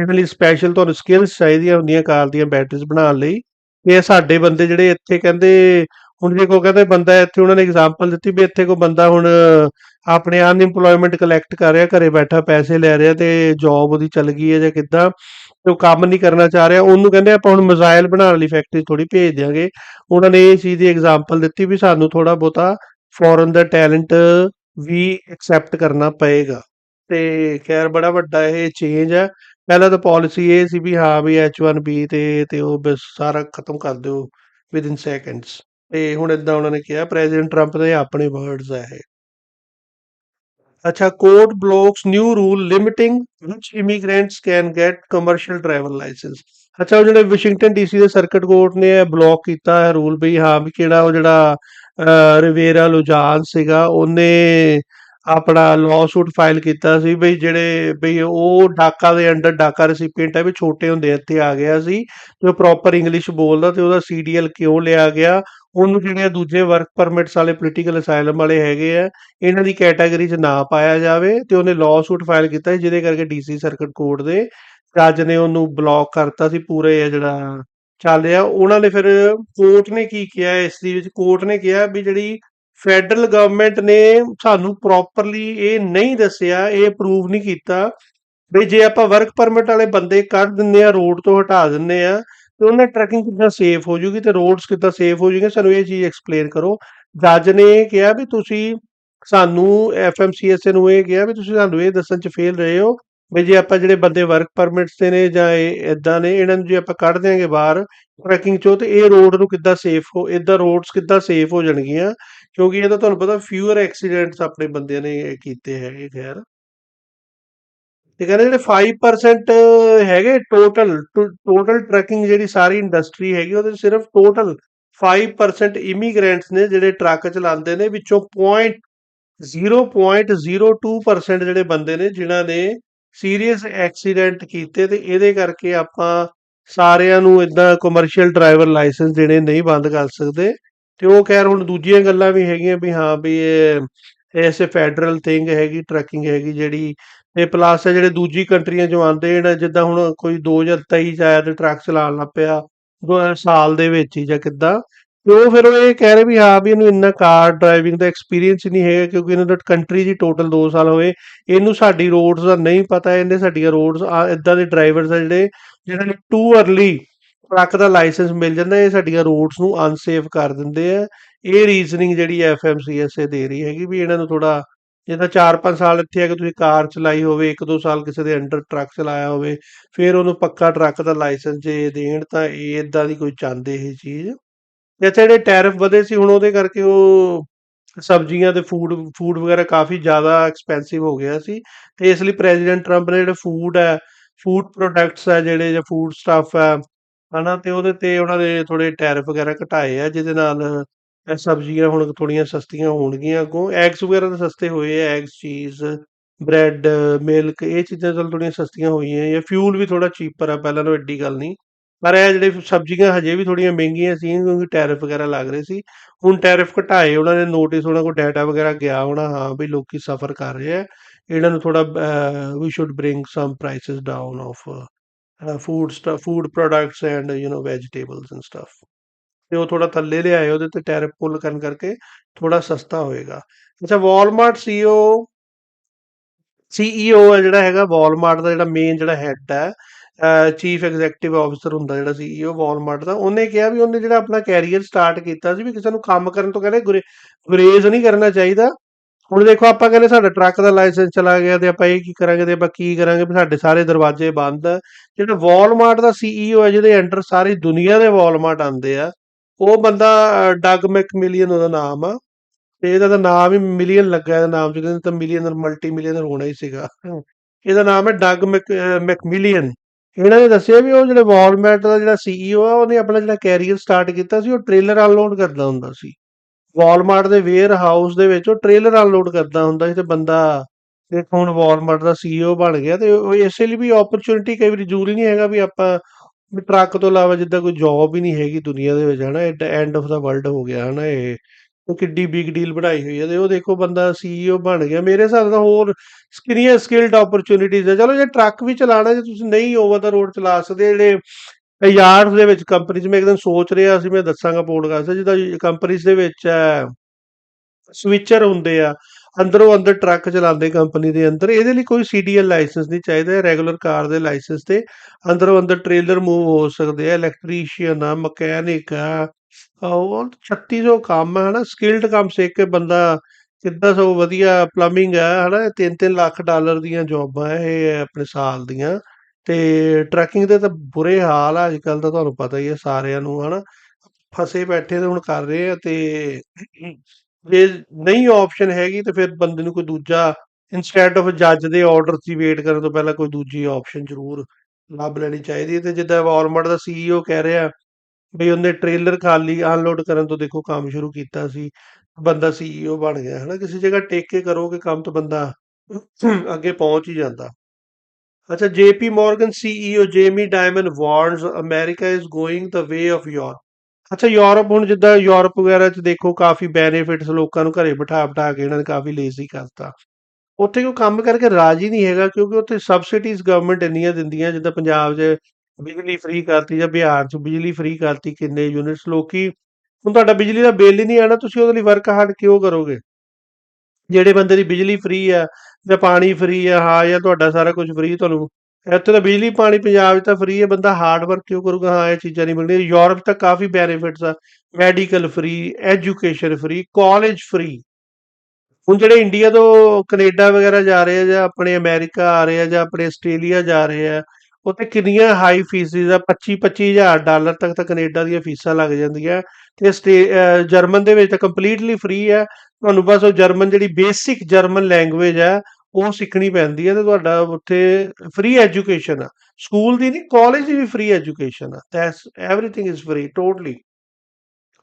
ਇਹਦੇ ਲਈ ਸਪੈਸ਼ਲ ਤੁਹਾਨੂੰ ਸਕਿੱਲਸ ਚਾਹੀਦੀਆਂ ਹੁੰਦੀਆਂ ਕਾਰ ਦੀਆਂ ਬੈਟਰੀਜ਼ ਬਣਾਉਣ ਲਈ। ਤੇ ਸਾਡੇ ਬੰਦੇ ਜਿਹੜੇ ਇੱਥੇ ਕਹਿੰਦੇ, ਹੁਣ ਜੇ ਕੋ ਕਹਿੰਦੇ ਬੰਦਾ ਇੱਥੇ ਉਹਨਾਂ ਨੇ ਐਗਜ਼ਾਮਪਲ ਦਿੱਤੀ ਵੀ ਇੱਥੇ ਕੋ ਬੰਦਾ ਹੁਣ ਆਪਣੇ ਅਨਇੰਪਲੋਇਮੈਂਟ ਕਲੈਕਟ ਕਰ ਰਿਹਾ, ਘਰੇ ਬੈਠਾ ਪੈਸੇ ਲੈ ਰਿਹਾ ਤੇ ਜੌਬ ਉਹਦੀ ਚੱਲ ਗਈ ਹੈ ਜਾਂ ਕਿੱਦਾਂ। ਤੇ ਉਹ ਕੰਮ ਨਹੀਂ ਕਰਨਾ ਚਾਹ ਰਿਹਾ, ਉਹਨੂੰ ਕਹਿੰਦੇ ਆਪਾਂ ਹੁਣ ਮਿਜ਼ਾਈਲ ਬਣਾਉਣ ਲਈ ਫੈਕਟਰੀ ਥੋੜੀ ਭੇਜ ਦਿਆਂਗੇ। ਉਹਨਾਂ ਨੇ ਇਹ ਚੀਜ਼ ਦੀ ਐਗਜ਼ਾਮਪਲ ਦਿੱਤੀ ਵੀ ਸਾਨੂੰ ਥੋੜਾ ਬਹੁਤਾ ਫੋਰਨ ਦਾ ਟੈਲੈਂਟ ਵੀ ਐਕਸੈਪਟ ਕਰਨਾ ਪਏਗਾ। ਤੇ ਖੈਰ ਬੜਾ ਵੱਡਾ ਇਹ ਚੇਂਜ ਹੈ। ਪਹਿਲਾਂ ਤਾਂ ਪਾਲਿਸੀ ਇਹ ਸੀ ਵੀ ਹਾਂ ਵੀ H1B ਤੇ ਤੇ ਉਹ ਬਸ ਸਾਰਾ ਖਤਮ ਕਰ ਦਿਓ ਵਿਦ ਇਨ ਸੈਕਿੰਡਸ ਤੇ ਹੁਣ ਇਦਾਂ ਉਹਨਾਂ ਨੇ ਕਿਹਾ ਪ੍ਰੈਜ਼ੀਡੈਂਟ ਟਰੰਪ ਦੇ ਆਪਣੇ ਵਰਡਸ ਆ ਇਹ। ਅੱਛਾ court blocks new rule limiting which immigrants can get commercial travel license. ਅੱਛਾ ਉਹ ਜਿਹੜੇ ਵਾਸ਼ਿੰਗਟਨ ਡੀਸੀ ਦੇ ਸਰਕਟ ਕੋਰਟ ਨੇ ਇਹ ਬਲੌਕ ਕੀਤਾ ਹੈ ਰੂਲ ਵੀ ਹਾਂ ਵੀ ਕਿਹੜਾ ਉਹ ਜਿਹੜਾ ਰਿਵੇਰਾ ਲੁਜਾਨ ਸੀਗਾ ਉਹਨੇ ਆਪਣਾ ਲਾਅਸੂਟ ਫਾਈਲ ਕੀਤਾ ਸੀ ਬਈ ਜਿਹੜੇ ਬਈ ਉਹ ਡਾਕਾ ਦੇ ਅੰਡਰ ਡਾਕਾ ਰੈਸਿਪੀਐਂਟ ਹੈ ਵੀ ਛੋਟੇ ਹੁੰਦੇ ਇੱਥੇ ਆ ਗਿਆ ਸੀ ਉਹ ਪ੍ਰੋਪਰ ਇੰਗਲਿਸ਼ ਬੋਲਦਾ ਤੇ ਉਹਦਾ ਸੀਡੀਐਲ ਕਿਉਂ ਲਿਆ ਗਿਆ ਉਹਨੂੰ ਜਿਹੜੇ ਦੂਜੇ ਵਰਕ ਪਰਮਿਟਸ ਵਾਲੇ ਪੋਲੀਟੀਕਲ ਅਸਾਈਲਮ ਵਾਲੇ ਹੈਗੇ ਆ ਇਹਨਾਂ ਦੀ ਕੈਟਾਗਰੀ 'ਚ ਨਾ ਪਾਇਆ ਜਾਵੇ ਤੇ ਉਹਨੇ ਲਾਅਸੂਟ ਫਾਈਲ ਕੀਤਾ ਸੀ, ਜਿਹਦੇ ਕਰਕੇ ਡੀਸੀ ਸਰਕਟ ਕੋਰਟ ਦੇ ਜੱਜ ਨੇ ਉਹਨੂੰ ਬਲੌਕ ਕਰਤਾ ਸੀ ਪੂਰੇ ਜਿਹੜਾ ਚੱਲ ਰਿਹਾ। ਉਹਨਾਂ ਨੇ ਫਿਰ ਕੋਰਟ ਨੇ ਕੀ ਕਿਹਾ ਇਸ ਦੇ ਵਿੱਚ? ਕੋਰਟ ਨੇ ਕਿਹਾ ਵੀ ਜਿਹੜੀ ਫੈਡਰਲ ਗਵਰਨਮੈਂਟ ਨੇ ਸਾਨੂੰ ਪ੍ਰੋਪਰਲੀ ਇਹ ਨਹੀਂ ਦੱਸਿਆ ਇਹ ਪ੍ਰੂਵ ਨਹੀਂ ਕੀਤਾ ਵੀ ਜੇ ਆਪਾਂ ਵਰਕ ਪਰਮਿਟ ਵਾਲੇ ਬੰਦੇ ਕੱਢ ਦਿੰਦੇ ਆ ਰੋਡ ਤੋਂ ਹਟਾ ਦਿੰਦੇ ਆ ਤੇ ਉਹਨਾਂ ਟਰੈਕਿੰਗ ਕਿੱਦਾਂ ਸੇਫ ਹੋ ਜੂਗੀ ਤੇ ਰੋਡਸ ਕਿੱਦਾਂ ਸੇਫ ਹੋ ਜੂਗੇ ਸਾਨੂੰ ਇਹ ਚੀਜ਼ ਐਕਸਪਲੇਨ ਕਰੋ। ਜੱਜ ਨੇ ਕਿਹਾ ਵੀ ਤੁਸੀਂ ਸਾਨੂੰ ਐਫਐਮਸੀਐਸ ਨੂੰ ਇਹ ਕਿਹਾ ਵੀ ਤੁਸੀਂ ਸਾਨੂੰ ਇਹ ਦੱਸਣ ਚ ਫੇਲ ਰਹੇ ਹੋ ਵੀ ਜੇ ਆਪਾਂ ਜਿਹੜੇ ਬੰਦੇ ਵਰਕ ਪਰਮਿਟਸ ਤੇ ਨੇ ਜਾਂ ਇਦਾਂ ਨੇ, ਇਹਨਾਂ ਨੂੰ ਜੇ ਆਪਾਂ ਕੱਢ ਦਿਆਂਗੇ ਬਾਹਰ ਟਰੈਕਿੰਗ ਚੋਂ ਤੇ ਇਹ ਰੋਡ ਨੂੰ ਕਿੱਦਾਂ ਸੇਫ ਹੋ ਇਦਾਂ ਰੋਡਸ ਕਿੱਦਾਂ ਸੇਫ ਹੋ ਜਾਣਗੀਆਂ, ਕਿਉਂਕਿ ਇਹ ਤਾਂ ਤੁਹਾਨੂੰ ਪਤਾ ਫਿਊਰ ਐਕਸੀਡੈਂਟਸ ਆਪਣੇ ਬੰਦਿਆਂ ਨੇ ਕੀਤੇ ਹੈਗੇ, ਖੈਰ। ਤੇ ਕਹਿੰਦੇ ਜਿਹੜੇ 5% ਹੈਗੇ ਟੋਟਲ ਟੋਟਲ ਟਰੱਕਿੰਗ ਜਿਹੜੀ ਸਾਰੀ ਇੰਡਸਟਰੀ ਹੈਗੀ, ਉਹਦੇ ਸਿਰਫ ਟੋਟਲ 5% ਇਮੀਗ੍ਰੈਂਟਸ ਨੇ ਜਿਹੜੇ ਟਰੱਕ ਚਲਾਉਂਦੇ ਨੇ, ਵਿੱਚੋਂ 0.02% ਜਿਹੜੇ ਬੰਦੇ ਨੇ, ਜਿਨ੍ਹਾਂ ਨੇ ਸੀਰੀਅਸ ਐਕਸੀਡੈਂਟ ਕੀਤੇ ਤੇ ਇਹਦੇ ਕਰਕੇ ਆਪਾਂ ਸਾਰਿਆਂ ਨੂੰ ਇਦਾਂ ਕਮਰਸ਼ੀਅਲ ਡਰਾਈਵਰ ਲਾਇਸੈਂਸ ਜਿਹੜੇ ਨਹੀਂ ਬੰਦ ਕਰ ਸਕਦੇ। ਤੇ ਉਹ ਖੈਰ ਹੁਣ ਦੂਜੀਆਂ ਗੱਲਾਂ ਵੀ ਹੈਗੀਆਂ ਵੀ ਹਾਂ ਵੀ ਇਹ ਐਸੇ ਫੈਡਰਲ ਥਿੰਗ ਹੈਗੀ ਟਰੱਕਿੰਗ ਹੈਗੀ ਜਿਹੜੀ ਤੇ ਪਲੱਸ ਜਿਹੜੇ ਦੂਜੀ ਕੰਟਰੀਆਂ ਚੋਂ ਆਉਂਦੇ ਨੇ ਜਿੱਦਾਂ ਹੁਣ ਕੋਈ 2023 ਚ ਆਇਆ ਤੇ ਟਰੱਕ ਚਲਾਉਣ ਲੱਗ ਪਿਆ ਸਾਲ ਦੇ ਵਿੱਚ ਹੀ ਜਾਂ ਕਿੱਦਾਂ, ਤੇ ਉਹ ਫਿਰ ਉਹ ਇਹ ਕਹਿ ਰਹੇ ਵੀ ਹਾਂ ਵੀ ਇਹਨੂੰ ਇੰਨਾ ਕਾਰ ਡਰਾਈਵਿੰਗ ਦਾ ਐਕਸਪੀਰੀਅੰਸ ਨਹੀਂ ਹੈਗਾ ਕਿਉਂਕਿ ਇਹਨਾਂ ਦਾ ਕੰਟਰੀ ਦੀ ਟੋਟਲ 2 ਸਾਲ ਹੋਏ, ਇਹਨੂੰ ਸਾਡੀ ਰੋਡਸ ਦਾ ਨਹੀਂ ਪਤਾ, ਇਹਨੇ ਸਾਡੀਆਂ ਰੋਡਸ ਇਦਾਂ ਦੇ ਡਰਾਈਵਰਸ ਆ ਜਿਹੜੇ, ਜਿਹਨਾਂ ਨੂੰ ਟੂ ਅਰਲੀ ਟਰੱਕ ਦਾ ਲਾਇਸੈਂਸ ਮਿਲ ਜਾਂਦਾ, ਇਹ ਸਾਡੀਆਂ ਰੋਡਸ ਨੂੰ ਅਨਸੇਫ ਕਰ ਦਿੰਦੇ ਆ। ਇਹ ਰੀਜ਼ਨਿੰਗ ਜਿਹੜੀ ਐਫਐਮਸੀਐਸਏ ਦੇ ਰਹੀ ਹੈਗੀ ਵੀ ਇਹਨਾਂ ਨੂੰ ਥੋੜਾ ਜਿੱਦਾਂ 4-5 ਸਾਲ ਇੱਥੇ ਆ ਕੇ ਤੁਸੀਂ ਕਾਰ ਚਲਾਈ ਹੋਵੇ 1-2 ਸਾਲ ਕਿਸੇ ਦੇ ਅੰਡਰ ਟਰੱਕ ਚਲਾਇਆ ਹੋਵੇ, ਫਿਰ ਉਹਨੂੰ ਪੱਕਾ ਟਰੱਕ ਦਾ ਲਾਇਸੈਂਸ ਜੇ ਦੇਣ ਤਾਂ ਇਹ ਇਦਾਂ ਦੀ ਕੋਈ ਚਾਹੁੰਦੇ ਇਹ ਚੀਜ਼। ਤੇ ਇੱਥੇ ਜਿਹੜੇ ਟੈਰਿਫ ਵਧੇ ਸੀ, ਹੁਣ ਉਹਦੇ ਕਰਕੇ ਉਹ ਸਬਜ਼ੀਆਂ ਤੇ ਫੂਡ ਫੂਡ ਵਗੈਰਾ ਕਾਫੀ ਜ਼ਿਆਦਾ ਐਕਸਪੈਂਸਿਵ ਹੋ ਗਿਆ ਸੀ। ਤੇ ਇਸ ਲਈ ਪ੍ਰੈਜ਼ੀਡੈਂਟ ਟਰੰਪ ਨੇ ਜਿਹੜੇ ਫੂਡ ਹੈ, ਫੂਡ ਪ੍ਰੋਡਕਟਸ ਹੈ, ਜਿਹੜੇ ਜਾਂ ਫੂਡ ਸਟੱਫ ਹੈ, ਹਨਾ, ਤੇ ਉਹਦੇ ਤੇ ਉਹਨਾਂ ਦੇ ਥੋੜੇ ਟੈਰਿਫ ਵਗੈਰਾ ਘਟਾਏ ਆ, ਜਿਹਦੇ ਨਾਲ ਇਹ ਸਬਜ਼ੀਆਂ ਹੁਣ ਥੋੜੀਆਂ ਸਸਤੀਆਂ ਹੋਣਗੀਆਂ ਅੱਗੋਂ। ਐਗਸ ਵਗੈਰਾ ਤਾਂ ਸਸਤੇ ਹੋਏ ਆ ਐਗਸ ਚੀਜ਼ ਬ੍ਰੈਡ ਮਿਲਕ ਇਹ ਚੀਜ਼ਾਂ ਚਲ ਥੋੜੀਆਂ ਸਸਤੀਆਂ ਹੋਈਆਂ ਜਾਂ ਫਿਊਲ ਵੀ ਥੋੜਾ ਚੀਪਰ ਆ, ਪਹਿਲਾਂ ਨਾਲੋਂ ਐਡੀ ਗੱਲ ਨਹੀਂ। ਪਰ ਇਹ ਜਿਹੜੇ ਸਬਜ਼ੀਆਂ ਹਜੇ ਵੀ ਥੋੜੀਆਂ ਮਹਿੰਗੀਆਂ ਸੀ, ਕਿਉਂਕਿ ਟੈਰਿਫ ਵਗੈਰਾ ਲੱਗ ਰਹੇ ਸੀ। ਹੁਣ ਟੈਰਿਫ ਘਟਾਏ, ਉਹਨਾਂ ਨੇ ਨੋਟਿਸ ਉਹਨਾਂ ਕੋਲ ਡਾਟਾ ਵਗੈਰਾ ਗਿਆ ਹੋਣਾ, ਹਾਂ ਵੀ ਲੋਕੀ ਸਫਰ ਕਰ ਰਹੇ ਆ। ਇਹਨਾਂ ਨੂੰ ਥੋੜਾ we should bring some prices down of food stuff food products and you know vegetables and stuff ਤੇ ਉਹ ਥੋੜਾ ਥੱਲੇ ਲਿਆਏ, ਉਹਦੇ ਤੇ ਟੈਰ ਪੁੱਲ ਕਰਨ ਕਰਕੇ ਥੋੜਾ ਸਸਤਾ ਹੋਏਗਾ। ਅੱਛਾ ਵਾਲਮਾਰਟ ਸੀਓ ਸੀਈਓ ਜਿਹੜਾ ਹੈਗਾ ਵਾਲਮਾਰਟ ਦਾ ਜਿਹੜਾ ਮੇਨ ਜਿਹੜਾ ਹੈਡ ਹੈ ਚੀਫ ਐਗਜ਼ੀਕਟਿਵ ਆਫਿਸਰ ਹੁੰਦਾ ਜਿਹੜਾ ਸੀਈਓ ਵਾਲਮਾਰਟ ਦਾ, ਉਹਨੇ ਕਿਹਾ ਵੀ ਉਹਨੇ ਜਿਹੜਾ ਆਪਣਾ ਕੈਰੀਅਰ ਸਟਾਰਟ ਕੀਤਾ ਸੀ ਵੀ ਕਿਸੇ ਨੂੰ ਕੰਮ ਕਰਨ ਤੋਂ ਕਹਿੰਦੇ ਗੁਰੇ, ਗੁਰੇਜ਼ ਨਹੀਂ ਕਰਨਾ ਚਾਹੀਦਾ। ਹੁਣ ਦੇਖੋ, ਆਪਾਂ ਕਹਿੰਦੇ ਸਾਡਾ ਟਰੱਕ ਦਾ ਲਾਇਸੈਂਸ ਚਲਾ ਗਿਆ ਤੇ ਆਪਾਂ ਇਹ ਕੀ ਕਰਾਂਗੇ ਤੇ ਆਪਾਂ ਕੀ ਕਰਾਂਗੇ ਵੀ ਸਾਡੇ ਸਾਰੇ ਦਰਵਾਜ਼ੇ ਬੰਦ ਆ ਜਿਹੜਾ ਵਾਲਮਾਰਟ ਦਾ ਸੀਈਓ ਹੈ, ਜਿਹਦੇ ਅੰਡਰ ਸਾਰੀ ਦੁਨੀਆ ਦੇ ਵਾਲਮਾਰਟ ਆਉਂਦੇ ਆ ਉਹ ਬੰਦਾ ਡਗ ਮੈਕਮਿਲੀਅਨ ਉਹਦਾ ਨਾਮ ਆ। ਤੇ ਇਹਦਾ ਤਾਂ ਨਾਮ ਹੀ ਮਿਲੀਅਨ ਲੱਗਾ ਇਹਦਾ ਨਾਮ ਜਿਹਦੇ ਤਾਂ ਮਿਲੀਅਨਰ ਮਲਟੀ ਮਿਲੀਅਨਰ ਹੋਣਾ ਹੀ ਸੀਗਾ। ਇਹਦਾ ਨਾਮ ਹੈ ਡਗ ਮੈਕਮਿਲੀਅਨ ਇਹਨਾਂ ਨੇ ਦੱਸਿਆ ਵੀ ਉਹ ਜਿਹੜੇ ਵਾਲਮਾਰਟ ਦਾ ਜਿਹੜਾ ਸੀਈਓ ਆ ਉਹਨੇ ਆਪਣਾ ਜਿਹੜਾ ਕੈਰੀਅਰ ਸਟਾਰਟ ਕੀਤਾ ਸੀ ਉਹ ਟ੍ਰੇਲਰ ਅਨਲੋਡ ਕਰਦਾ ਹੁੰਦਾ ਸੀ। ਵਾਲਮਾਰਟ ਦੇ ਵੇਅਰ ਹਾਊਸ ਦੇ ਵਿੱਚ ਉਹ ਟ੍ਰੇਲਰ ਅਨਲੋਡ ਕਰਦਾ ਹੁੰਦਾ ਸੀ ਤੇ ਬੰਦਾ ਤੇ ਹੁਣ ਵਾਲਮਾਰਟ ਦਾ ਸੀਈਓ ਬਣ ਗਿਆ ਤੇ ਉਹ ਇਸੇ ਲਈ ਵੀ ਓਪਰਚੁਨਿਟੀ ਕਈ ਵਾਰੀ ਜ਼ਰੂਰੀ ਨਹੀਂ ਹੈਗਾ ਵੀ ਆਪਾਂ ਵੀ ਟਰੱਕ ਤੋਂ ਇਲਾਵਾ ਜਿੱਦਾਂ ਕੋਈ ਜੌਬ ਹੀ ਨਹੀਂ ਹੈਗੀ ਦੁਨੀਆ ਦੇ ਵਿੱਚ, ਹਨਾ ਐਂਡ ਆਫ ਦਾ ਵਰਲਡ ਹੋ ਗਿਆ, ਹਨਾ, ਇਹ। ਉਹ ਕਿੱਡੀ ਬਿਗ ਡੀਲ ਬਣਾਈ ਹੋਈ ਹੈ ਤੇ ਉਹ ਦੇਖੋ ਬੰਦਾ ਸੀਈਓ ਬਣ ਗਿਆ। ਮੇਰੇ ਹਿਸਾਬ ਨਾਲ ਹੋਰ ਕਿੰਨੀਆਂ ਸਕਿਲਡ ਓਪਰਚੁਨਿਟੀਜ਼ ਹੈ ਚਲੋ, ਜੇ ਟਰੱਕ ਵੀ ਚਲਾਣਾ ਜੇ ਤੁਸੀਂ ਨਹੀਂ ਓਵਰ ਦਾ ਰੋਡ ਚਲਾ ਸਕਦੇ, ਜਿਹੜੇ ਯਾਰਡਸ ਦੇ ਵਿੱਚ ਕੰਪਨੀਜ਼ ਮੈਂ ਇੱਕ ਸੋਚ ਰਿਹਾ ਸੀ, ਮੈਂ ਦੱਸਾਂਗਾ ਪੋਡਕਾਸਟ ਜਿੱਦਾਂ ਕੰਪਨੀਜ਼ ਦੇ ਵਿੱਚ ਸਵਿਚਰ ਹੁੰਦੇ ਆ। ਅੰਦਰੋਂ ਅੰਦਰ ਟਰੱਕ ਚਲਾਉਂਦੇ ਕੰਪਨੀ ਦੇ ਅੰਦਰ, ਇਹਦੇ ਲਈ ਕੋਈ ਸੀਡੀਐਲ ਲਾਇਸੈਂਸ ਨਹੀਂ ਚਾਹੀਦਾ ਰੈਗੂਲਰ ਕਾਰ ਦੇ ਲਾਇਸੈਂਸ ਤੇ ਅੰਦਰੋਂ ਅੰਦਰ ਟ੍ਰੇਲਰ ਮੂਵ ਹੋ ਸਕਦੇ ਆ ਇਲੈਕਟ੍ਰੀਸ਼ੀਅਨ ਆ ਮਕੈਨਿਕ ਆ ਉਹ 3600 ਕੰਮ ਹੈ ਹਨਾ ਸਕਿਲਡ ਕੰਮ ਸਿੱਖ ਕੇ ਬੰਦਾ ਕਿੱਦਾਂ ਸੋ ਵਧੀਆ ਪਲੰਬਿੰਗ ਆ, ਹਨਾ 3-3 ਲੱਖ ਡਾਲਰ ਦੀਆਂ ਜੌਬਾਂ ਇਹ ਆਪਣੇ ਸਾਲ ਦੀਆਂ। ਤੇ ਟਰੈਕਿੰਗ ਦੇ ਤਾਂ ਬੁਰੇ ਹਾਲ ਆ ਅੱਜ ਕੱਲ ਤਾਂ ਤੁਹਾਨੂੰ ਪਤਾ ਹੀ ਹੈ ਸਾਰਿਆਂ ਨੂੰ, ਹਨਾ, ਫਸੇ ਬੈਠੇ ਤੇ ਹੁਣ ਕਰ ਰਹੇ ਆ ਤੇ ਜੇ ਨਹੀਂ ਆਪਸ਼ਨ ਹੈਗੀ ਤੇ ਫਿਰ ਬੰਦੇ ਨੂੰ ਕੋਈ ਦੂਜਾ ਇਨਸਟੈਡ ਆਫ ਜੱਜ ਦੇ ਆਰਡਰ ਦੀ ਵੇਟ ਕਰਨ ਤੋਂ ਪਹਿਲਾਂ ਕੋਈ ਦੂਜੀ ਆਪਸ਼ਨ ਜ਼ਰੂਰ ਲੱਭ ਲੈਣੀ ਚਾਹੀਦੀ ਹੈ ਤੇ ਜਿੱਦਾਂ ਵਾਲਮਾਰਟ ਦਾ ਸੀਈਓ ਕਹਿ ਰਿਹਾ ਵੀ ਉਹਨੇ ਟ੍ਰੇਲਰ ਖਾਲੀ ਅਨਲੋਡ ਕਰਨ ਤੋਂ ਦੇਖੋ ਕੰਮ ਸ਼ੁਰੂ ਕੀਤਾ ਸੀ, ਬੰਦਾ ਸੀਈਓ ਬਣ ਗਿਆ ਹੈ ਨਾ ਕਿਸੇ ਜਗ੍ਹਾ ਟੇਕ ਕੇ ਕਰੋਗੇ ਕੰਮ ਤਾਂ ਬੰਦਾ ਅੱਗੇ ਪਹੁੰਚ ਹੀ ਜਾਂਦਾ। ਅੱਛਾ, JP Morgan CEO Jamie Dimon warns America is going the way of Europe ਅੱਛਾ, ਯੂਰਪ, ਹੁਣ ਜਿੱਦਾਂ ਯੂਰਪ ਵਗੈਰਾ ਚ ਦੇਖੋ ਕਾਫੀ ਬੈਨੀਫਿਟਸ ਲੋਕਾਂ ਨੂੰ ਘਰੇ ਬਿਠਾ ਬਿਠਾ ਕੇ ਇਹਨਾਂ ਨੇ ਕਾਫੀ ਲੇਜ਼ੀ ਕਰਤਾ। ਉੱਥੇ ਕੋਈ ਕੰਮ ਕਰਕੇ ਰਾਜੀ ਨਹੀਂ ਹੈਗਾ ਕਿਉਂਕਿ ਉੱਥੇ ਸਬਸਿਡੀਜ਼ ਗਵਰਨਮੈਂਟ ਇੰਨੀਆਂ ਦਿੰਦੀਆਂ ਜਿੱਦਾਂ ਪੰਜਾਬ 'ਚ ਬਿਜਲੀ ਫ੍ਰੀ ਕਰਤੀ ਜਾਂ ਬਿਹਾਰ 'ਚ ਬਿਜਲੀ ਫ੍ਰੀ ਕਰਤੀ ਕਿੰਨੇ ਯੂਨਿਟਸ ਲੋਕੀ ਹੁਣ ਤੁਹਾਡਾ ਬਿਜਲੀ ਦਾ ਬਿੱਲ ਹੀ ਨਹੀਂ ਆਣਾ, ਤੁਸੀਂ ਉਹਦੇ ਲਈ ਵਰਕ ਹਾਰਡ ਕਿਉਂ ਕਰੋਗੇ? ਜਿਹੜੇ ਬੰਦੇ ਦੀ ਬਿਜਲੀ ਫ੍ਰੀ ਆ ਜਾਂ ਪਾਣੀ ਫ੍ਰੀ ਆ, ਹਾਂ ਜਾਂ ਤੁਹਾਡਾ ਸਾਰਾ ਕੁਝ ਫ੍ਰੀ ਤੁਹਾਨੂੰ ਇੱਥੇ ਤਾਂ ਬਿਜਲੀ, ਪਾਣੀ ਪੰਜਾਬ 'ਚ ਤਾਂ ਫ੍ਰੀ ਹੈ, ਬੰਦਾ ਹਾਰਡ ਵਰਕ ਕਿਉਂ ਕਰੂਗਾ? ਹਾਂ, ਇਹ ਚੀਜ਼ਾਂ ਨਹੀਂ ਮਿਲਣੀਆਂ। ਯੂਰਪ ਤਾਂ ਕਾਫੀ ਬੈਨੀਫਿਟਸ ਆ। Medical free education free college free ਹੁਣ ਜਿਹੜੇ ਇੰਡੀਆ ਤੋਂ ਕੈਨੇਡਾ ਵਗੈਰਾ ਜਾ ਰਹੇ ਆ ਜਾਂ ਆਪਣੇ ਅਮਰੀਕਾ ਆ ਰਹੇ ਆ ਜਾਂ ਆਪਣੇ ਆਸਟ੍ਰੇਲੀਆ ਜਾ ਰਹੇ ਆ, ਉੱਥੇ ਕਿੰਨੀਆਂ ਹਾਈ ਫੀਸਿਸ ਆ? 25 25000 ਡਾਲਰ ਤੱਕ ਤਾਂ ਕੈਨੇਡਾ ਦੀਆਂ ਫੀਸਾਂ ਲੱਗ ਜਾਂਦੀਆਂ। ਤੇ ਸਟੇ ਜਰਮਨ ਦੇ ਵਿੱਚ ਤਾਂ ਕੰਪਲੀਟਲੀ ਫ੍ਰੀ ਹੈ ਤੁਹਾਨੂੰ ਬਸ ਉਹ ਜਰਮਨ ਜਿਹੜੀ ਬੇਸਿਕ ਜਰਮਨ ਲੈਂਗੁਏਜ ਹੈ ਉਹ ਸਿੱਖਣੀ ਪੈਂਦੀ ਹੈ ਤੇ ਤੁਹਾਡਾ ਉੱਥੇ ਫ੍ਰੀ ਐਜੂਕੇਸ਼ਨ ਆ। ਸਕੂਲ ਦੀ ਨਹੀਂ ਕਾਲਜ ਦੀ ਵੀ ਫ੍ਰੀ ਐਜੂਕੇਸ਼ਨ ਆ। That's everything is free totally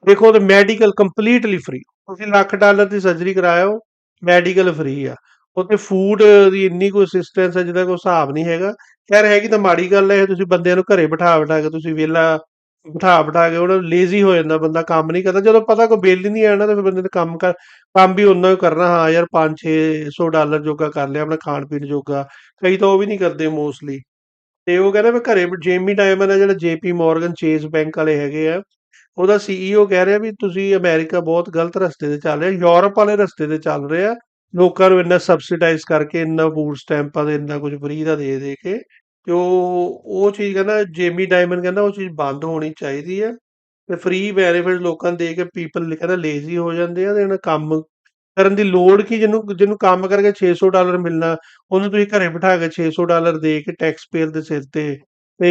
ਦੇਖੋ ਤੇ ਮੈਡੀਕਲ ਕੰਪਲੀਟਲੀ ਫ੍ਰੀ ਤੁਸੀਂ ਲੱਖ ਡਾਲਰ ਦੀ ਸਰਜਰੀ ਕਰਾਇਓ ਮੈਡੀਕਲ ਫ੍ਰੀ ਆ। ਉੱਥੇ ਫੂਡ ਦੀ ਇੰਨੀ ਕੋਈ ਅਸਿਸਟੈਂਸ ਹੈ ਜਿਹਦਾ ਕੋਈ ਹਿਸਾਬ ਨਹੀਂ ਹੈਗਾ। ਖੈਰ, ਹੈਗੀ ਤਾਂ ਮਾੜੀ ਗੱਲ ਹੈ ਇਹ ਤੁਸੀਂ ਬੰਦਿਆਂ ਨੂੰ ਘਰੇ ਬਿਠਾ ਬਿਠਾ ਕੇ ਤੁਸੀਂ ਵਿਹਲਾ ਬਿਠਾ ਬਿਠਾ ਕੇ ਉਹਨਾਂ ਲੇਜ਼ੀ ਹੋ ਜਾਂਦਾ ਬੰਦਾ, ਕੰਮ ਨਹੀਂ ਕਰਦਾ। ਜਦੋਂ ਪਤਾ ਕੋਈ ਬਿੱਲ ਨਹੀਂ ਆਣਾ ਤਾਂ ਫਿਰ ਬੰਦੇ ਨੇ ਕੰਮ ਕਰ, ਕੰਮ ਵੀ ਉਹਨਾਂ ਹੀ ਕਰਨਾ। ਹਾਂ ਯਾਰ 5-600 ਡਾਲਰ ਜੋਗਾ ਕਰ ਲਿਆ ਆਪਣਾ ਖਾਣ ਪੀਣ ਜੋਗਾ। ਕਈ ਤਾਂ ਉਹ ਵੀ ਨਹੀਂ ਕਰਦੇ ਮੋਸਟਲੀ ਤੇ ਉਹ ਕਹਿੰਦਾ ਮੈਂ ਘਰੇ ਜੇਮੀ ਡਾਇਮਨ ਹੈ ਜਿਹੜਾ ਜੇਪੀ ਮਾਰਗਨ ਚੇਸ ਬੈਂਕ ਵਾਲੇ ਹੈਗੇ ਆ, ਉਹਦਾ ਸੀਈਓ ਕਹਿ ਰਿਹਾ ਵੀ ਤੁਸੀਂ ਅਮਰੀਕਾ ਬਹੁਤ ਗਲਤ ਰਸਤੇ ਤੇ ਚੱਲ ਰਿਹਾ ਯੂਰਪ ਵਾਲੇ ਰਸਤੇ ਤੇ ਚੱਲ ਰਿਹਾ ਲੋਕਾਂ ਨੂੰ ਇੰਨਾ ਸਬਸਿਡਾਈਜ਼ ਕਰਕੇ, ਇੰਨਾ ਫੂਡ ਸਟੈਂਪਾਂ ਦੇ ਇੰਨਾ ਕੁਝ ਫ੍ਰੀ ਦਾ ਦੇ ਦੇ ਕੇ ਤੇ ਉਹ ਉਹ ਚੀਜ਼ ਕਹਿੰਦਾ, ਜੇਮੀ ਡਾਇਮਨ ਕਹਿੰਦਾ, ਉਹ ਚੀਜ਼ ਬੰਦ ਹੋਣੀ ਚਾਹੀਦੀ ਹੈ। ਤੇ ਫ੍ਰੀ ਬੈਨੀਫਿਟ ਲੋਕਾਂ ਨੂੰ ਦੇ ਕੇ ਪੀਪਲ ਕਹਿੰਦਾ ਲੇਜ਼ੀ ਹੋ ਜਾਂਦੇ ਆ ਤੇ ਇਹਨਾਂ ਕੰਮ ਕਰਨ ਦੀ ਲੋੜ ਕੀ, ਜਿਹਨੂੰ ਜਿਹਨੂੰ ਕੰਮ ਕਰਕੇ 600 ਡਾਲਰ ਮਿਲਣਾ, ਉਹਨੂੰ ਤੁਸੀਂ ਘਰੇ ਬਿਠਾ ਕੇ 600 ਡਾਲਰ ਦੇ ਕੇ ਟੈਕਸ ਪੇਅਰ ਦੇ ਸਿਰ ਤੇ ਤੇ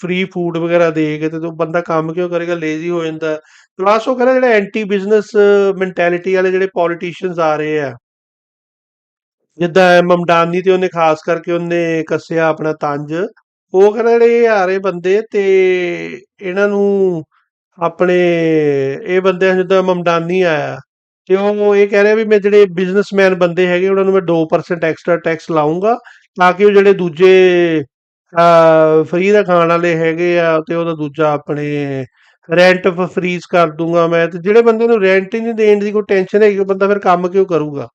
ਫ੍ਰੀ ਫੂਡ ਵਗੈਰਾ ਦੇ ਕੇ ਤੇ ਉਹ ਬੰਦਾ ਕੰਮ ਕਿਉਂ ਕਰੇਗਾ ਲੇਜ਼ੀ ਹੋ ਜਾਂਦਾ। ਪਲੱਸ ਉਹ ਕਹਿੰਦਾ ਜਿਹੜਾ ਐਂਟੀ ਬਿਜ਼ਨਸ ਮੈਂਟੈਲਿਟੀ ਵਾਲੇ ਜਿਹੜੇ ਪੋਲੀਟੀਸ਼ੀਅਨਸ ਆ ਰਹੇ ਆ ਜਿੱਦਾਂ ਮਮਡਾਨੀ ਤੇ ਉਹਨੇ ਖਾਸ ਕਰਕੇ ਉਹਨੇ ਕੱਸਿਆ ਆਪਣਾ ਤੰਜ, ਉਹ ਕਹਿੰਦਾ ਜਿਹੜੇ ਇਹ ਆ ਰਹੇ ਬੰਦੇ ਤੇ ਇਹਨਾਂ ਨੂੰ ਆਪਣੇ ਇਹ ਬੰਦੇ ਜਿੱਦਾਂ ਮਮਡਾਨੀ ਆਇਆ, ਤੇ ਉਹ ਇਹ ਕਹਿ ਰਿਹਾ ਵੀ ਮੈਂ ਜਿਹੜੇ ਬਿਜ਼ਨਸਮੈਨ ਬੰਦੇ ਹੈਗੇ ਉਹਨਾਂ ਨੂੰ ਮੈਂ 2% ਐਕਸਟਰਾ ਟੈਕਸ ਲਾਉਂਗਾ ਤਾਂ ਕਿ ਉਹ ਜਿਹੜੇ ਦੂਜੇ ਫ੍ਰੀ ਦਾ ਖਾਣ ਵਾਲੇ ਹੈਗੇ ਆ ਤੇ ਉਹਦਾ ਦੂਜਾ ਆਪਣੇ ਰੈਂਟ ਫਰੀਜ਼ ਕਰ ਦੂੰਗਾ ਮੈਂ ਤੇ ਜਿਹੜੇ ਬੰਦੇ ਨੂੰ ਰੈਂਟ ਹੀ ਨਹੀਂ ਦੇਣ ਦੀ ਕੋਈ ਟੈਨਸ਼ਨ ਹੈਗੀ, ਉਹ ਬੰਦਾ ਫਿਰ ਕੰਮ ਕਿਉਂ ਕਰੂਗਾ?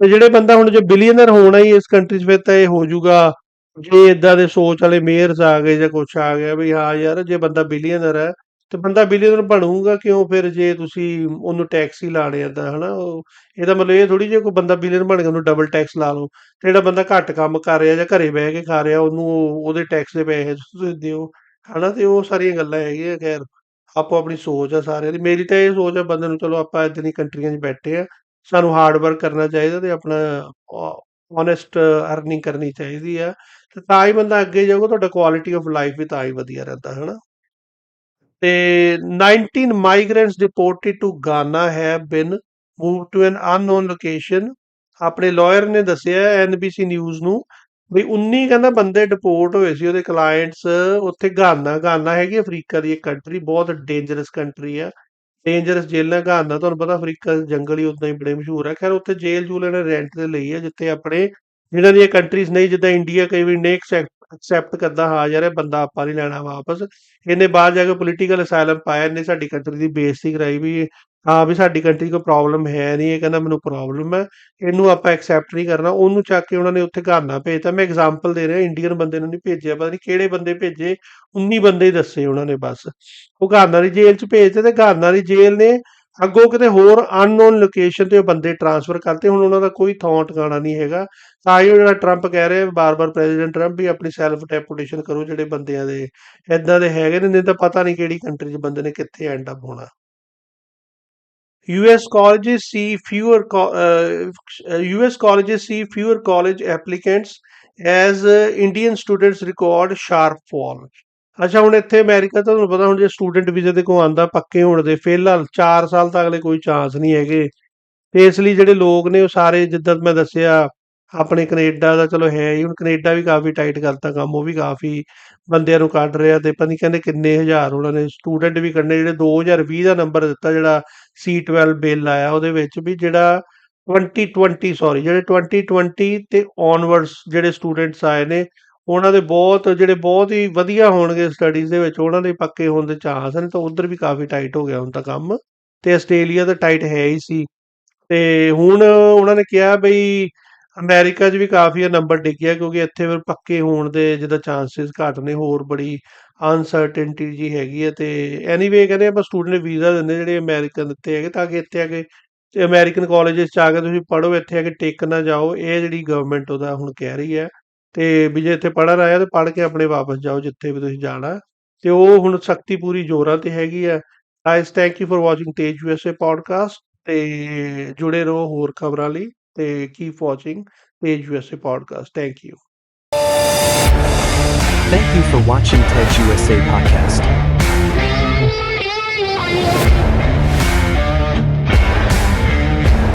ਤੇ ਜਿਹੜੇ ਬੰਦਾ ਹੁਣ ਜੇ ਬਿਲੀਅਨਰ ਹੋਣਾ ਹੀ ਇਸ ਕੰਟਰੀ 'ਚ, ਫਿਰ ਤਾਂ ਇਹ ਹੋ ਜਾਊਗਾ ਜੇ ਇਦਾਂ ਦੇ ਸੋਚ ਵਾਲੇ ਮੇਅਰਸ ਆ ਗਏ ਜਾਂ ਕੁਛ ਆ ਗਿਆ ਵੀ ਹਾਂ ਯਾਰ, ਜੇ ਬੰਦਾ ਬਿਲੀਅਨਰ ਹੈ, ਤੇ ਬੰਦਾ ਬਿਲੀਅਨਰ ਬਣੂਗਾ ਕਿਉਂ ਫਿਰ ਜੇ ਤੁਸੀਂ ਉਹਨੂੰ ਟੈਕਸ ਹੀ ਲਾਣੇ ਏਦਾਂ ਹਨਾ? ਇਹਦਾ ਮਤਲਬ ਇਹ ਥੋੜੀ ਜੇ ਕੋਈ ਬੰਦਾ ਬਿਲੀਅਨਰ ਬਣ ਗਿਆ, ਉਹਨੂੰ ਡਬਲ ਟੈਕਸ ਲਾ ਲਓ। ਤੇ ਜਿਹੜਾ ਬੰਦਾ ਘੱਟ ਕੰਮ ਕਰ ਰਿਹਾ ਜਾਂ ਘਰੇ ਬਹਿ ਕੇ ਖਾ ਰਿਹਾ, ਉਹਨੂੰ ਉਹਦੇ ਟੈਕਸ ਦੇ ਪੈਸੇ ਤੁਸੀਂ ਦਿਓ, ਹਨਾ? ਤੇ ਉਹ ਸਾਰੀਆਂ ਗੱਲਾਂ ਹੈਗੀਆਂ, ਖੈਰ, ਆਪੋ ਆਪਣੀ ਸੋਚ ਆ ਸਾਰਿਆਂ ਦੀ। ਮੇਰੀ ਤਾਂ ਇਹ ਸੋਚ ਆ, ਬੰਦੇ ਨੂੰ ਚਲੋ ਆਪਾਂ ਇਦਾਂ ਦੀ ਕੰਟਰੀਆਂ 'ਚ ਬੈਠੇ ਆ ਸਾਨੂੰ ਹਾਰਡ ਵਰਕ ਕਰਨਾ ਚਾਹੀਦਾ ਤੇ ਆਪਣਾ ਓਨੈਸਟ ਅਰਨਿੰਗ ਕਰਨੀ ਚਾਹੀਦੀ ਆ। ਤੇ ਤਾਂ ਹੀ ਬੰਦਾ ਅੱਗੇ ਜਾਊਗਾ, ਤੁਹਾਡਾ ਕੁਆਲਿਟੀ ਆਫ ਲਾਈਫ ਵੀ ਤਾਂ ਹੀ ਵਧੀਆ ਰਹਿੰਦਾ, ਹਨਾ। ਤੇ 19 migrants deported to Ghana have been moved to an unknown location ਆਪਣੇ ਲਾਇਰ ਨੇ ਦੱਸਿਆ ਐਨਬੀਸੀ ਨਿਊਜ਼ ਨੂੰ ਵੀ 19 ਕਹਿੰਦਾ ਬੰਦੇ ਡਿਪੋਰਟ ਹੋਏ ਸੀ, ਉਹਦੇ ਕਲਾਇੰਟਸ ਉੱਥੇ ਗਾਨਾ ਗਾਨਾ ਹੈਗੀ ਅਫਰੀਕਾ ਦੀ ਇੱਕ ਕੰਟਰੀ ਬਹੁਤ ਡੇਂਜਰਸ ਕੰਟਰੀ ਆ। ਡੇਂਜਰਸ ਜੇਲ੍ਹਾਂ ਗਾਨਾ ਤੁਹਾਨੂੰ ਪਤਾ ਅਫਰੀਕਾ ਦੇ ਜੰਗਲ ਹੀ ਉਦਾਂ ਹੀ ਬੜੇ ਮਸ਼ਹੂਰ ਆ। ਖੈਰ, ਉੱਥੇ ਜੇਲ੍ਹ ਜੂਲ ਇਹਨੇ ਰੈਂਟ ਤੇ ਲਈ ਆ, ਜਿੱਥੇ ਆਪਣੇ ਜਿਹਨਾਂ ਦੀਆਂ ਕੰਟਰੀਜ਼ ਨਹੀਂ, ਜਿੱਦਾਂ ਇੰਡੀਆ ਕਈ ਵੀ ਨੇਕ ਐਕਸੈਪਟ ਕਰਦਾ, ਹਾਂ ਯਾਰ ਇਹ ਬੰਦਾ ਆਪਾਂ ਨਹੀਂ ਲੈਣਾ ਵਾਪਸ। ਇਹਨੇ ਬਾਹਰ ਜਾ ਕੇ ਪੋਲੀਟੀਕਲ ਅਸਾਈਲਮ ਪਾਇਆ, ਇਹਨੇ ਸਾਡੀ ਕੰਟਰੀ ਦੀ ਬੇਇੱਜ਼ਤੀ ਕਰਾਈ ਵੀ, ਹਾਂ ਵੀ ਸਾਡੀ ਕੰਟਰੀ ਕੋਈ ਪ੍ਰੋਬਲਮ ਹੈ ਨਹੀਂ ਇਹ ਕਹਿੰਦਾ ਮੈਨੂੰ ਪ੍ਰੋਬਲਮ ਹੈ, ਇਹਨੂੰ ਆਪਾਂ ਐਕਸੈਪਟ ਨਹੀਂ ਕਰਨਾ। ਉਹਨੂੰ ਚੱਕ ਕੇ ਉਹਨਾਂ ਨੇ ਉੱਥੇ ਘਾਨਾ ਭੇਜਤਾ। ਮੈਂ ਐਗਜ਼ਾਮਪਲ ਦੇ ਰਿਹਾ ਇੰਡੀਅਨ ਬੰਦੇ ਨੂੰ ਨਹੀਂ ਭੇਜਿਆ, ਪਤਾ ਨਹੀਂ ਕਿਹੜੇ ਬੰਦੇ ਭੇਜੇ 19 ਬੰਦੇ ਹੀ ਦੱਸੇ ਉਹਨਾਂ ਨੇ ਬਸ। ਉਹ ਘਾਨਾ ਦੀ ਜੇਲ੍ਹ 'ਚ ਭੇਜਤੇ ਤੇ ਘਾਨਾ ਦੀ ਜੇਲ੍ਹ ਨੇ ਅੱਗੋਂ ਕਿਤੇ ਹੋਰ ਅਨਨੋਨ ਲੋਕੇਸ਼ਨ ਤੇ ਉਹ ਬੰਦੇ ਟ੍ਰਾਂਸਫਰ ਕਰਤੇ ਹੁਣ ਉਹਨਾਂ ਦਾ ਕੋਈ ਥਾਂ ਟਿਕਾਣਾ ਨਹੀਂ ਹੈਗਾ ਤਾਂ ਹੀ ਉਹ ਜਿਹੜਾ ਟਰੰਪ ਕਹਿ ਰਿਹਾ ਬਾਰ-ਬਾਰ ਪ੍ਰੈਜ਼ੀਡੈਂਟ ਟਰੰਪ ਵੀ ਆਪਣੀ ਸੈਲਫ ਡੈਪੂਟੇਸ਼ਨ ਕਰੋ ਜਿਹੜੇ ਬੰਦਿਆਂ ਦੇ ਇਦਾਂ ਦੇ ਹੈਗੇ ਨੇ ਨਹੀਂ ਤਾਂ ਪਤਾ ਨਹੀਂ ਕਿਹੜੀ ਕੰਟਰੀ 'ਚ ਬੰਦੇ ਨੇ ਕਿੱਥੇ ਐਂਡ ਅਪ ਹੋਣਾ US colleges see fewer co- uh, uh, US colleges see fewer college applicants as uh, Indian students record sharp fall. ਅੱਛਾ, ਹੁਣ ਇੱਥੇ ਅਮਰੀਕਾ ਤਾਂ ਤੁਹਾਨੂੰ ਪਤਾ, ਹੁਣ ਜੇ ਸਟੂਡੈਂਟ ਵੀਜ਼ੇ ਤੇ ਕੋ ਆਂਦਾ ਪੱਕੇ ਹੋਣ ਦੇ, ਫਿਲਹਾਲ 4 ਸਾਲ ਤੱਕ ਅਗਲੇ ਕੋਈ ਚਾਂਸ ਨਹੀਂ ਹੈਗੇ। ਤੇ ਇਸ ਲਈ ਜਿਹੜੇ ਲੋਕ ਨੇ, ਉਹ ਸਾਰੇ ਜਿੱਦਾਂ ਮੈਂ ਦੱਸਿਆ, ਆਪਣੇ ਕੈਨੇਡਾ ਦਾ ਚਲੋ ਹੈ ਹੀ, ਹੁਣ ਕੈਨੇਡਾ ਵੀ ਕਾਫੀ ਟਾਈਟ ਕਰਤਾ ਕੰਮ, ਉਹ ਵੀ ਕਾਫੀ ਬੰਦਿਆਂ ਨੂੰ ਕੱਢ ਰਿਹਾ ਤੇ ਪਤਾ ਨਹੀਂ ਕਹਿੰਦੇ ਕਿੰਨੇ ਹਜ਼ਾਰ ਉਹਨਾਂ ਨੇ ਸਟੂਡੈਂਟ ਵੀ ਕੱਢਣੇ, ਜਿਹੜੇ 2020 ਦਾ ਨੰਬਰ ਦਿੱਤਾ, ਜਿਹੜਾ C12 ਬਿੱਲ ਆਇਆ, ਉਹਦੇ ਵਿੱਚ ਵੀ ਜਿਹੜਾ 2020 ਸੌਰੀ ਜਿਹੜੇ 2020 ਤੇ ਔਨਵਰਡਸ ਜਿਹੜੇ ਸਟੂਡੈਂਟਸ ਆਏ ਨੇ ਉਹਨਾਂ ਦੇ ਬਹੁਤ, ਜਿਹੜੇ ਬਹੁਤ ਹੀ ਵਧੀਆ ਹੋਣਗੇ ਸਟੱਡੀਜ਼ ਦੇ ਵਿੱਚ, ਉਹਨਾਂ ਦੇ ਪੱਕੇ ਹੋਣ ਦੇ ਚਾਂਸ ਨੇ, ਤਾਂ ਉਧਰ ਵੀ ਕਾਫੀ ਟਾਈਟ ਹੋ ਗਿਆ ਹੁਣ ਤਾਂ ਕੰਮ। ਤੇ ਆਸਟ੍ਰੇਲੀਆ ਤਾਂ ਟਾਈਟ ਹੈ ਹੀ ਸੀ। ਤੇ ਹੁਣ ਉਹਨਾਂ ਨੇ ਕਿਹਾ ਬਈ ਅਮਰੀਕਾ 'ਚ ਵੀ ਕਾਫੀ ਨੰਬਰ ਡਿੱਗਿਆ, ਕਿਉਂਕਿ ਇੱਥੇ ਫਿਰ ਪੱਕੇ ਹੋਣ ਦੇ ਜਿਹਦਾ ਚਾਂਸਸ ਘੱਟ ਨੇ, ਹੋਰ ਬੜੀ ਅਨਸਰਟੇਨਟੀ ਜੀ ਹੈਗੀ ਹੈ ਤੇ ਐਨੀਵੇ ਕਹਿੰਦੇ ਆਪਾਂ ਸਟੂਡੈਂਟ ਵੀਜ਼ਾ ਦਿੰਦੇ ਜਿਹੜੇ ਅਮਰੀਕਨ ਦਿੱਤੇ ਹੈਗੇ, ਤਾਂ ਕਿ ਇੱਥੇ ਆ ਕੇ, ਤੇ ਅਮਰੀਕਨ ਕਾਲਜਸ 'ਚ ਆ ਕੇ ਤੁਸੀਂ ਪੜ੍ਹੋ, ਇੱਥੇ ਆ ਕੇ ਟਿਕ ਨਾ ਜਾਓ। ਇਹ ਜਿਹੜੀ ਗਵਰਨਮੈਂਟ ਉਹਦਾ ਹੁਣ ਕਹਿ ਰਹੀ ਹੈ। ਤੇ ਵੀ ਜੇ ਇੱਥੇ ਪੜ੍ਹਨ ਆਇਆ ਤੇ ਪੜ੍ਹ ਕੇ ਆਪਣੇ ਵਾਪਸ ਜਾਓ ਜਿੱਥੇ ਵੀ ਤੁਸੀਂ ਜਾਣਾ। ਤੇ ਉਹ ਹੁਣ ਸਖਤੀ ਪੂਰੀ ਜ਼ੋਰਾਂ ਤੇ ਹੈਗੀ ਆ। Guys thank you for watching Tej USA podcast ਤੇ ਜੁੜੇ ਰਹੋ ਹੋਰ ਖਬਰਾਂ ਲਈ ਤੇ keep watching Tej USA podcast thank you Thank you for watching TED USA Podcast.